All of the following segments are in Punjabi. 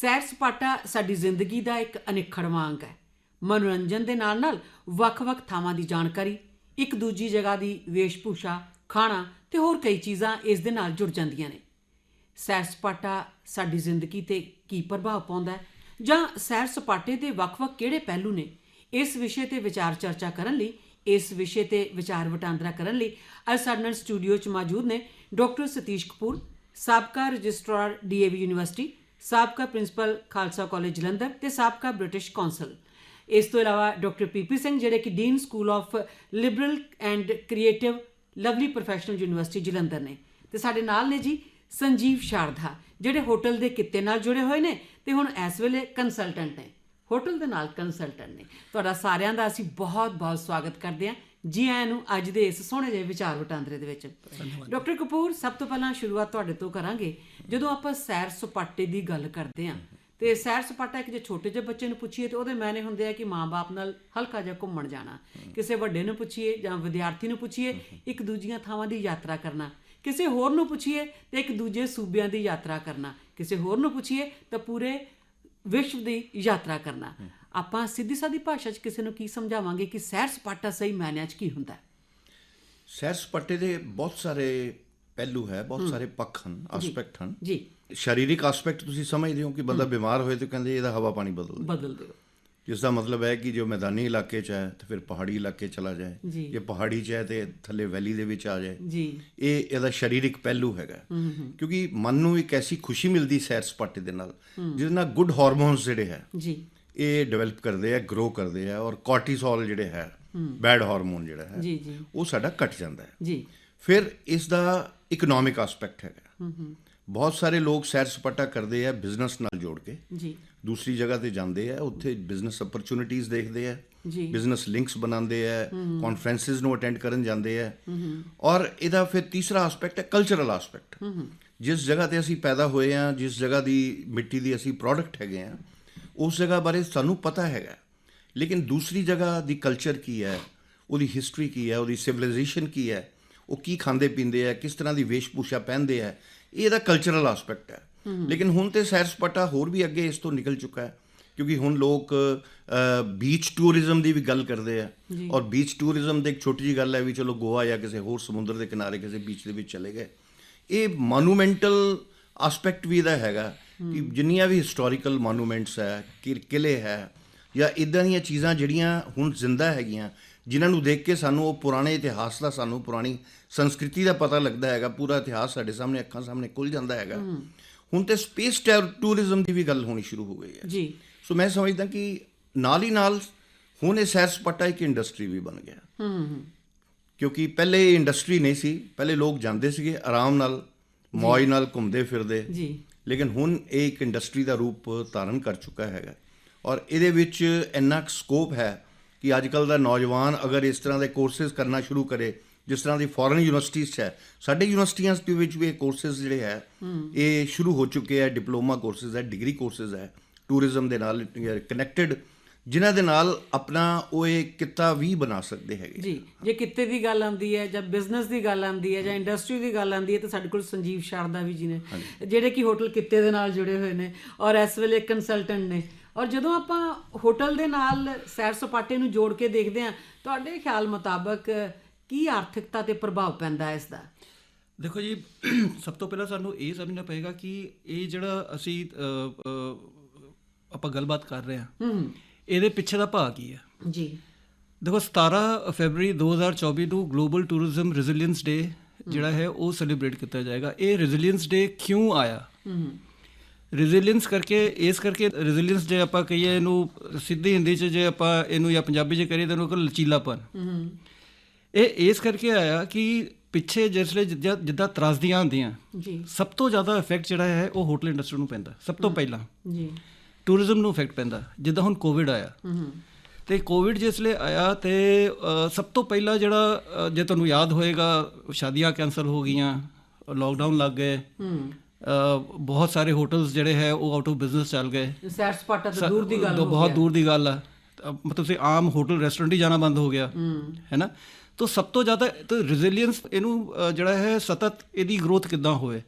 ਸੈਰ ਸਪਾਟਾ ਸਾਡੀ ਜ਼ਿੰਦਗੀ ਦਾ ਇੱਕ ਅਨਿੱਖੜਵਾਂ ਅੰਗ ਹੈ। ਮਨੋਰੰਜਨ ਦੇ ਨਾਲ-ਨਾਲ ਵੱਖ-ਵੱਖ ਥਾਵਾਂ ਦੀ ਜਾਣਕਾਰੀ, ਇੱਕ ਦੂਜੀ ਜਗ੍ਹਾ ਦੀ ਵੇਸ਼ਭੂਸ਼ਾ, ਖਾਣਾ ਤੇ ਹੋਰ ਕਈ ਚੀਜ਼ਾਂ ਇਸ ਦੇ ਨਾਲ ਜੁੜ ਜਾਂਦੀਆਂ ਨੇ। ਸੈਰ ਸਪਾਟਾ ਸਾਡੀ ਜ਼ਿੰਦਗੀ ਤੇ ਕੀ ਪ੍ਰਭਾਵ ਪਾਉਂਦਾ ਹੈ ਜਾਂ ਸੈਰ ਸਪਾਟੇ ਦੇ ਵੱਖ-ਵੱਖ ਕਿਹੜੇ ਪਹਿਲੂ ਨੇ, ਇਸ ਵਿਸ਼ੇ ਤੇ ਵਿਚਾਰ ਚਰਚਾ ਕਰਨ ਲਈ, ਇਸ ਵਿਸ਼ੇ ਤੇ ਵਿਚਾਰ ਵਟਾਂਦਰਾ ਕਰਨ ਲਈ ਅੱਜ ਸਾਡੇ ਨਾਲ ਸਟੂਡੀਓ 'ਚ ਮੌਜੂਦ ਨੇ ਡਾਕਟਰ ਸਤੀਸ਼ ਕਪੂਰ, ਸਾਬਕਾ ਰਜਿਸਟਰਾਰ ਡੀਏਵੀ ਯੂਨੀਵਰਸਿਟੀ ਸਾਬਕਾ ਪ੍ਰਿੰਸੀਪਲ ਖਾਲਸਾ ਕਾਲਜ ਜਲੰਧਰ ਤੇ ਸਾਬਕਾ ਬ੍ਰਿਟਿਸ਼ ਕੌਂਸਲ। ਇਸ ਤੋਂ ਇਲਾਵਾ ਡਾਕਟਰ ਪੀਪੀ ਸਿੰਘ, ਜਿਹੜੇ ਕਿ dean school of liberal and creative, Lovely Professional University Jalandhar ਨੇ। ਤੇ ਸਾਡੇ ਨਾਲ ਨੇ ਜੀ ਸੰਜੀਵ ਸ਼ਾਰਦਾ ਜਿਹੜੇ ਹੋਟਲ ਦੇ ਕਿੱਤੇ ਨਾਲ ਜੁੜੇ ਹੋਏ ਨੇ ਤੇ ਹੁਣ ਇਸ ਵੇਲੇ ਕੰਸਲਟੈਂਟ ਨੇ। ਹੋਟਲ ਦੇ ਨਾਲ ਕੰਸਲਟੈਂਟ ਨੇ। ਤੁਹਾਡਾ ਸਾਰਿਆਂ ਦਾ ਅਸੀਂ ਬਹੁਤ-ਬਹੁਤ ਸਵਾਗਤ ਕਰਦੇ ਹਾਂ। ਜੀ ਆਇਆਂ ਨੂੰ ਅੱਜ ਦੇ ਇਸ ਸੋਹਣੇ ਜਿਹੇ ਵਿਚਾਰ ਵਟਾਂਦਰੇ ਦੇ ਵਿੱਚ। ਡਾਕਟਰ ਕਪੂਰ ਸਭ ਤੋਂ ਪਹਿਲਾਂ ਸ਼ੁਰੂਆਤ ਤੁਹਾਡੇ ਤੋਂ ਕਰਾਂਗੇ। ਜਦੋਂ ਆਪਾਂ ਸੈਰ ਸਪਾਟੇ ਦੀ ਗੱਲ ਕਰਦੇ ਹਾਂ ਤੇ ਸੈਰ ਸਪਾਟਾ ਇੱਕ ਜੇ ਛੋਟੇ ਜਿਹੇ ਬੱਚੇ ਨੂੰ ਪੁੱਛੀਏ ਤੇ ਉਹਦੇ ਮਾਇਨੇ ਹੁੰਦੇ ਆ ਕਿ ਮਾਂ-ਬਾਪ ਨਾਲ ਹਲਕਾ ਜਿਹਾ ਘੁੰਮਣ ਜਾਣਾ। ਕਿਸੇ ਵੱਡੇ ਨੂੰ ਪੁੱਛੀਏ ਜਾਂ ਵਿਦਿਆਰਥੀ ਨੂੰ ਪੁੱਛੀਏ ਇੱਕ ਦੂਜੀਆਂ ਥਾਵਾਂ ਦੀ ਯਾਤਰਾ ਕਰਨਾ। ਕਿਸੇ ਹੋਰ ਨੂੰ ਪੁੱਛੀਏ ਤੇ ਇੱਕ ਦੂਜੇ ਸੂਬਿਆਂ ਦੀ ਯਾਤਰਾ ਕਰਨਾ। ਕਿਸੇ ਹੋਰ ਨੂੰ ਪੁੱਛੀਏ ਤਾਂ ਪੂਰੇ ਵਿਸ਼ਵ ਦੀ ਯਾਤਰਾ ਕਰਨਾ। ਆਪਾਂ ਸਿੱਧੀ ਸਾਦੀ ਭਾਸ਼ਾ 'ਚ ਕਿਸੇ ਨੂੰ ਕੀ ਸਮਝਾਵਾਂਗੇ ਕਿ ਸੈਰ ਸਪਾਟਾ ਸਹੀ ਮਾਇਨਿਆਂ 'ਚ ਕੀ ਹੁੰਦਾ? ਹੈ ਸੈਰ ਸਪਾਟੇ ਦੇ ਬਹੁਤ ਸਾਰੇ ਪਹਿਲੂ ਹੈ ਬਹੁਤ ਸਾਰੇ ਪੱਖ ਹਨ ਐਸਪੈਕਟ ਹਨ। ਜੀ। ਸਰੀਰਕ ਐਸਪੈਕਟ ਤੁਸੀਂ ਸਮਝਦੇ ਹੋ ਕਿ ਬੰਦਾ ਬਿਮਾਰ ਹੋਏ ਤੇ ਕਹਿੰਦੇ ਇਹਦਾ ਹਵਾ ਪਾਣੀ ਬਦਲ ਦੇ। ਬਦਲ ਦਿਓ। ਜਿਸ ਦਾ ਮਤਲਬ ਹੈ ਕਿ ਜੋ ਮੈਦਾਨੀ ਇਲਾਕੇ 'ਚ ਹੈ ਤੇ ਫਿਰ ਪਹਾੜੀ ਇਲਾਕੇ ਚਲਾ ਜਾਏ। ਜੀ। ਜੇ ਪਹਾੜੀ 'ਚ ਹੈ ਤੇ ਥੱਲੇ ਵੈਲੀ ਦੇ ਵਿੱਚ ਆ ਜਾਏ। ਜੀ। ਇਹ ਇਹਦਾ ਸਰੀਰਕ ਪਹਿਲੂ ਹੈਗਾ। ਕਿਉਂਕਿ ਮਨ ਨੂੰ ਇੱਕ ਐਸੀ ਖੁਸ਼ੀ ਮਿਲਦੀ ਸੈਰ ਸਪਾਟੇ ਦੇ ਨਾਲ ਜਿਹਦੇ ਨਾਲ ਗੁੱਡ ਹਾਰਮੋਨਸ ਜਿਹੜੇ ਹੈ ਜੀ। ਇਹ ਡਿਵੈਲਪ ਕਰਦੇ ਆ ਗਰੋ ਕਰਦੇ ਆ ਔਰ ਕੋਰਟੀਸੋਲ ਜਿਹੜੇ ਹੈ ਬੈਡ ਹਾਰਮੋਨ ਜਿਹੜਾ ਹੈ ਉਹ ਸਾਡਾ ਘਟ ਜਾਂਦਾ ਹੈ। ਜੀ। ਫਿਰ ਇਸ ਦਾ ਇਕਨੋਮਿਕ ਐਸਪੈਕਟ ਹੈਗਾ। ਹੂੰ ਹੂੰ। ਬਹੁਤ ਸਾਰੇ ਲੋਕ ਸੈਰ ਸਪਾਟਾ ਕਰਦੇ ਆ ਬਿਜ਼ਨਸ ਨਾਲ ਜੋੜ ਕੇ। ਜੀ। ਦੂਸਰੀ ਜਗ੍ਹਾ ਤੇ ਜਾਂਦੇ ਆ ਉੱਥੇ ਬਿਜ਼ਨਸ ਓਪਰਚ्युनिटीज ਦੇਖਦੇ ਆ। ਜੀ। ਬਿਜ਼ਨਸ ਲਿੰਕਸ ਬਣਾਉਂਦੇ ਆ ਕਾਨਫਰੰਸਸ ਨੂੰ ਅਟੈਂਡ ਕਰਨ ਜਾਂਦੇ ਆ। ਔਰ ਇਹਦਾ ਫਿਰ ਤੀਸਰਾ ਐਸਪੈਕਟ ਹੈ ਕਲਚਰਲ ਐਸਪੈਕਟ ਜਿਸ ਜਗ੍ਹਾ ਤੇ ਅਸੀਂ ਪੈਦਾ ਹੋਏ ਆ ਜਿਸ ਜਗ੍ਹਾ ਦੀ ਮਿੱਟੀ ਦੀ ਅਸੀਂ ਪ੍ਰੋਡਕਟ ਹੈਗੇ ਆ ਉਸ ਜਗ੍ਹਾ ਬਾਰੇ ਸਾਨੂੰ ਪਤਾ ਹੈਗਾ ਲੇਕਿਨ ਦੂਸਰੀ ਜਗ੍ਹਾ ਦੀ ਕਲਚਰ ਕੀ ਹੈ ਉਹਦੀ ਹਿਸਟਰੀ ਕੀ ਹੈ ਉਹਦੀ ਸਿਵਲਾਈਜੇਸ਼ਨ ਕੀ ਹੈ ਉਹ ਕੀ ਖਾਂਦੇ ਪੀਂਦੇ ਆ ਕਿਸ ਤਰ੍ਹਾਂ ਦੀ ਵੇਸ਼ਭੂਸ਼ਾ ਪਹਿਨਦੇ ਆ ਇਹ ਇਹਦਾ ਕਲਚਰਲ ਐਸਪੈਕਟ ਹੈ ਲੇਕਿਨ ਹੁਣ ਤੇ ਸੈਰ ਸਪਾਟਾ ਹੋਰ ਵੀ ਅੱਗੇ ਇਸ ਤੋਂ ਨਿਕਲ ਚੁੱਕਾ ਹੈ ਕਿਉਂਕਿ ਹੁਣ ਲੋਕ ਬੀਚ ਟੂਰਿਜ਼ਮ ਦੀ ਵੀ ਗੱਲ ਕਰਦੇ ਆ ਔਰ ਬੀਚ ਟੂਰਿਜ਼ਮ ਦੇ ਇੱਕ ਛੋਟੀ ਜੀ ਗੱਲ ਹੈ ਵੀ ਚਲੋ ਗੋਆ ਜਾਂ ਕਿਸੇ ਹੋਰ ਸਮੁੰਦਰ ਦੇ ਕਿਨਾਰੇ ਕਿਸੇ ਬੀਚ ਦੇ ਵਿੱਚ ਚਲੇ ਗਏ ਇਹ ਮੋਨੂਮੈਂਟਲ ਐਸਪੈਕਟ ਵੀ ਇਹਦਾ ਹੈਗਾ ਕਿ ਜਿੰਨੀਆਂ ਵੀ ਹਿਸਟੋਰੀਕਲ ਮੋਨੂਮੈਂਟਸ ਹੈ ਕਿ- ਕਿਲੇ ਹੈ ਜਾਂ ਇਦਾਂ ਦੀਆਂ ਚੀਜ਼ਾਂ ਜਿਹੜੀਆਂ ਹੁਣ ਜ਼ਿੰਦਾ ਹੈਗੀਆਂ ਜਿਨ੍ਹਾਂ ਨੂੰ ਦੇਖ ਕੇ ਸਾਨੂੰ ਉਹ ਪੁਰਾਣੇ ਇਤਿਹਾਸ ਦਾ ਸਾਨੂੰ ਪੁਰਾਣੀ ਸੰਸਕ੍ਰਿਤੀ ਦਾ ਪਤਾ ਲੱਗਦਾ ਹੈਗਾ ਪੂਰਾ ਇਤਿਹਾਸ ਸਾਡੇ ਸਾਹਮਣੇ ਅੱਖਾਂ ਸਾਹਮਣੇ ਖੁੱਲ ਜਾਂਦਾ ਹੈਗਾ। ਹੁਣ ਤੇ ਸਪੇਸ ਟੂਰਿਜ਼ਮ ਦੀ ਵੀ ਗੱਲ ਹੋਣੀ ਸ਼ੁਰੂ ਹੋ ਗਈ ਹੈ। ਜੀ। ਸੋ ਮੈਂ ਸਮਝਦਾ ਕਿ ਨਾਲ ਹੀ ਨਾਲ ਹੁਣ ਇਹ ਸੈਰ ਸਪਾਟਾ ਇੱਕ ਇੰਡਸਟਰੀ ਵੀ ਬਣ ਗਿਆ। ਹੂੰ ਕਿਉਂਕਿ ਪਹਿਲੇ ਇਹ ਇੰਡਸਟਰੀ ਨਹੀਂ ਸੀ ਪਹਿਲੇ ਲੋਕ ਜਾਂਦੇ ਸੀਗੇ ਆਰਾਮ ਨਾਲ ਮੌਜ ਨਾਲ ਘੁੰਮਦੇ ਫਿਰਦੇ। ਜੀ। ਲੇਕਿਨ ਹੁਣ ਇਹ ਇੱਕ ਇੰਡਸਟਰੀ ਦਾ ਰੂਪ ਧਾਰਨ ਕਰ ਚੁੱਕਾ ਹੈਗਾ। ਔਰ ਇਹਦੇ ਵਿੱਚ ਇੰਨਾ ਸਕੋਪ ਹੈ ਕਿ ਅੱਜ ਕੱਲ ਦਾ ਨੌਜਵਾਨ ਅਗਰ ਇਸ ਤਰ੍ਹਾਂ ਦੇ ਕੋਰਸਸ ਕਰਨਾ ਸ਼ੁਰੂ ਕਰੇ, ਜਿਸ ਤਰ੍ਹਾਂ ਦੀ ਫੋਰਨ ਯੂਨੀਵਰਸਿਟੀਜ਼ 'ਚ ਹੈ, ਸਾਡੇ ਯੂਨੀਵਰਸਿਟੀਆਂ ਦੇ ਵਿੱਚ ਵੀ ਇਹ ਕੋਰਸਸ ਜਿਹੜੇ ਹੈ, ਇਹ ਸ਼ੁਰੂ ਹੋ ਚੁੱਕੇ ਹੈ ਡਿਪਲੋਮਾ ਕੋਰਸਸ ਹੈ ਡਿਗਰੀ ਕੋਰਸਸ ਹੈ ਟੂਰਿਜ਼ਮ ਦੇ ਨਾਲ ਕਨੈਕਟਡ ਜਿਨ੍ਹਾਂ ਦੇ ਨਾਲ ਆਪਣਾ ਉਹ ਇਹ ਕਿੱਤਾ ਵੀ ਬਣਾ ਸਕਦੇ ਹੈਗੇ। ਜੀ ਜੇ ਕਿੱਤੇ ਦੀ ਗੱਲ ਆਉਂਦੀ ਹੈ ਜਾਂ ਬਿਜ਼ਨਸ ਦੀ ਗੱਲ ਆਉਂਦੀ ਹੈ ਜਾਂ ਇੰਡਸਟਰੀ ਦੀ ਗੱਲ ਆਉਂਦੀ ਹੈ ਤਾਂ ਸਾਡੇ ਕੋਲ ਸੰਜੀਵ ਸ਼ਾਰਦਾ ਵੀ ਜੀ ਨੇ ਜਿਹੜੇ ਕਿ ਹੋਟਲ ਕਿੱਤੇ ਦੇ ਨਾਲ ਜੁੜੇ ਹੋਏ ਨੇ ਔਰ ਇਸ ਵੇਲੇ ਕੰਸਲਟੈਂਟ ਨੇ। ਔਰ ਜਦੋਂ ਆਪਾਂ ਹੋਟਲ ਦੇ ਨਾਲ ਸੈਰ ਸਪਾਟੇ ਨੂੰ ਜੋੜ ਕੇ ਦੇਖਦੇ ਹਾਂ ਤੁਹਾਡੇ ਖਿਆਲ ਮੁਤਾਬਕ ਕੀ ਆਰਥਿਕਤਾ ਤੇ ਪ੍ਰਭਾਵ ਪੈਂਦਾ ਹੈ ਇਸ ਦਾ ਦੇਖੋ ਜੀ ਸਭ ਤੋਂ ਪਹਿਲਾਂ ਸਾਨੂੰ ਇਹ ਸਮਝਣਾ ਪਏਗਾ ਕਿ ਇਹ ਜਿਹੜਾ ਅਸੀਂ ਆਪਾਂ ਗੱਲਬਾਤ ਕਰ ਰਹੇ ਹਾਂ ਹੂੰ। ਇਹਦੇ ਪਿੱਛੇ ਦਾ ਭਾਅ ਕੀ ਹੈ। ਜੀ। ਦੇਖੋ 17 ਫੈਬਰੂਰੀ 2024 ਨੂੰ ਗਲੋਬਲ ਟੂਰਿਜ਼ਮ ਰੈਜ਼ਿਲੀਅੰਸ ਡੇ ਜਿਹੜਾ ਹੈ ਉਹ ਸੈਲੀਬ੍ਰੇਟ ਕੀਤਾ ਜਾਏਗਾ। ਇਹ ਰੈਜ਼ਿਲੀਅੰਸ ਡੇ ਕਿਉਂ ਆਇਆ? ਹੂੰ ਰੈਜ਼ਿਲੀਅੰਸ ਕਰਕੇ ਇਸ ਕਰਕੇ ਰੈਜ਼ਿਲੀਅੰਸ ਜੇ ਆਪਾਂ ਕਹੀਏ ਇਹਨੂੰ ਸਿੱਧੀ ਹਿੰਦੀ 'ਚ ਜੇ ਆਪਾਂ ਇਹਨੂੰ ਜਾਂ ਪੰਜਾਬੀ 'ਚ ਕਰੀਏ ਤਾਂ ਇਹਨੂੰ ਕਹਿੰਦੇ ਲਚੀਲਾਪਨ। ਇਹ ਇਸ ਕਰਕੇ ਆਇਆ ਕਿ ਪਿੱਛੇ ਜਿਸਲੇ ਜਿੱਦਾਂ ਜਿੱਦਾਂ ਤਰਾਸਦੀਆਂ ਹੁੰਦੀਆਂ ਜੀ। ਸਭ ਤੋਂ ਜ਼ਿਆਦਾ ਇਫੈਕਟ ਜਿਹੜਾ ਹੈ ਉਹ ਹੋਟਲ ਇੰਡਸਟਰੀ ਨੂੰ ਪੈਂਦਾ ਸਭ ਤੋਂ ਪਹਿਲਾਂ। ਜੀ। ਟੂਰਿਜ਼ਮ ਨੂੰ ਇਫੈਕਟ ਪੈਂਦਾ ਜਿੱਦਾਂ ਹੁਣ ਕੋਵਿਡ ਆਇਆ। ਤੇ ਕੋਵਿਡ ਜਿਸਲੇ ਆਇਆ ਤੇ ਸਭ ਤੋਂ ਪਹਿਲਾਂ ਜਿਹੜਾ ਜੇ ਤੁਹਾਨੂੰ ਯਾਦ ਹੋਏਗਾ ਸ਼ਾਦੀਆਂ ਕੈਨਸਲ ਹੋ ਗਈਆਂ ਲੋਕਡਾਊਨ ਲੱਗ ਗਏ। ਬਹੁਤ ਸਾਰੇ ਹੋਟਲਸ ਜਿਹੜੇ ਹੈ ਉਹ ਆਊਟ ਆਫ ਬਿਜ਼ਨਸ ਚੱਲ ਗਏ। ਸੈਰ ਸਪਾਟਾ ਤਾਂ ਦੂਰ ਦੀ ਗੱਲ ਹੋ ਬਹੁਤ ਦੂਰ ਦੀ ਗੱਲ ਆ। ਮਤਲਬ ਤੁਸੀਂ ਆਮ ਹੋਟਲ ਰੈਸਟੋਰੈਂਟ ਹੀ ਜਾਣਾ ਬੰਦ ਹੋ ਗਿਆ। ਹੂੰ। ਨਾ? ਤਾਂ ਸਭ ਤੋਂ ਜ਼ਿਆਦਾ ਤਾਂ ਰੈਜ਼ਿਲੀਅੰਸ ਇਹਨੂੰ ਜਿਹੜਾ ਹੈ ਸਤਤ ਇਹਦੀ ਗਰੋਥ ਕਿੱਦਾਂ ਹੋਵੇ?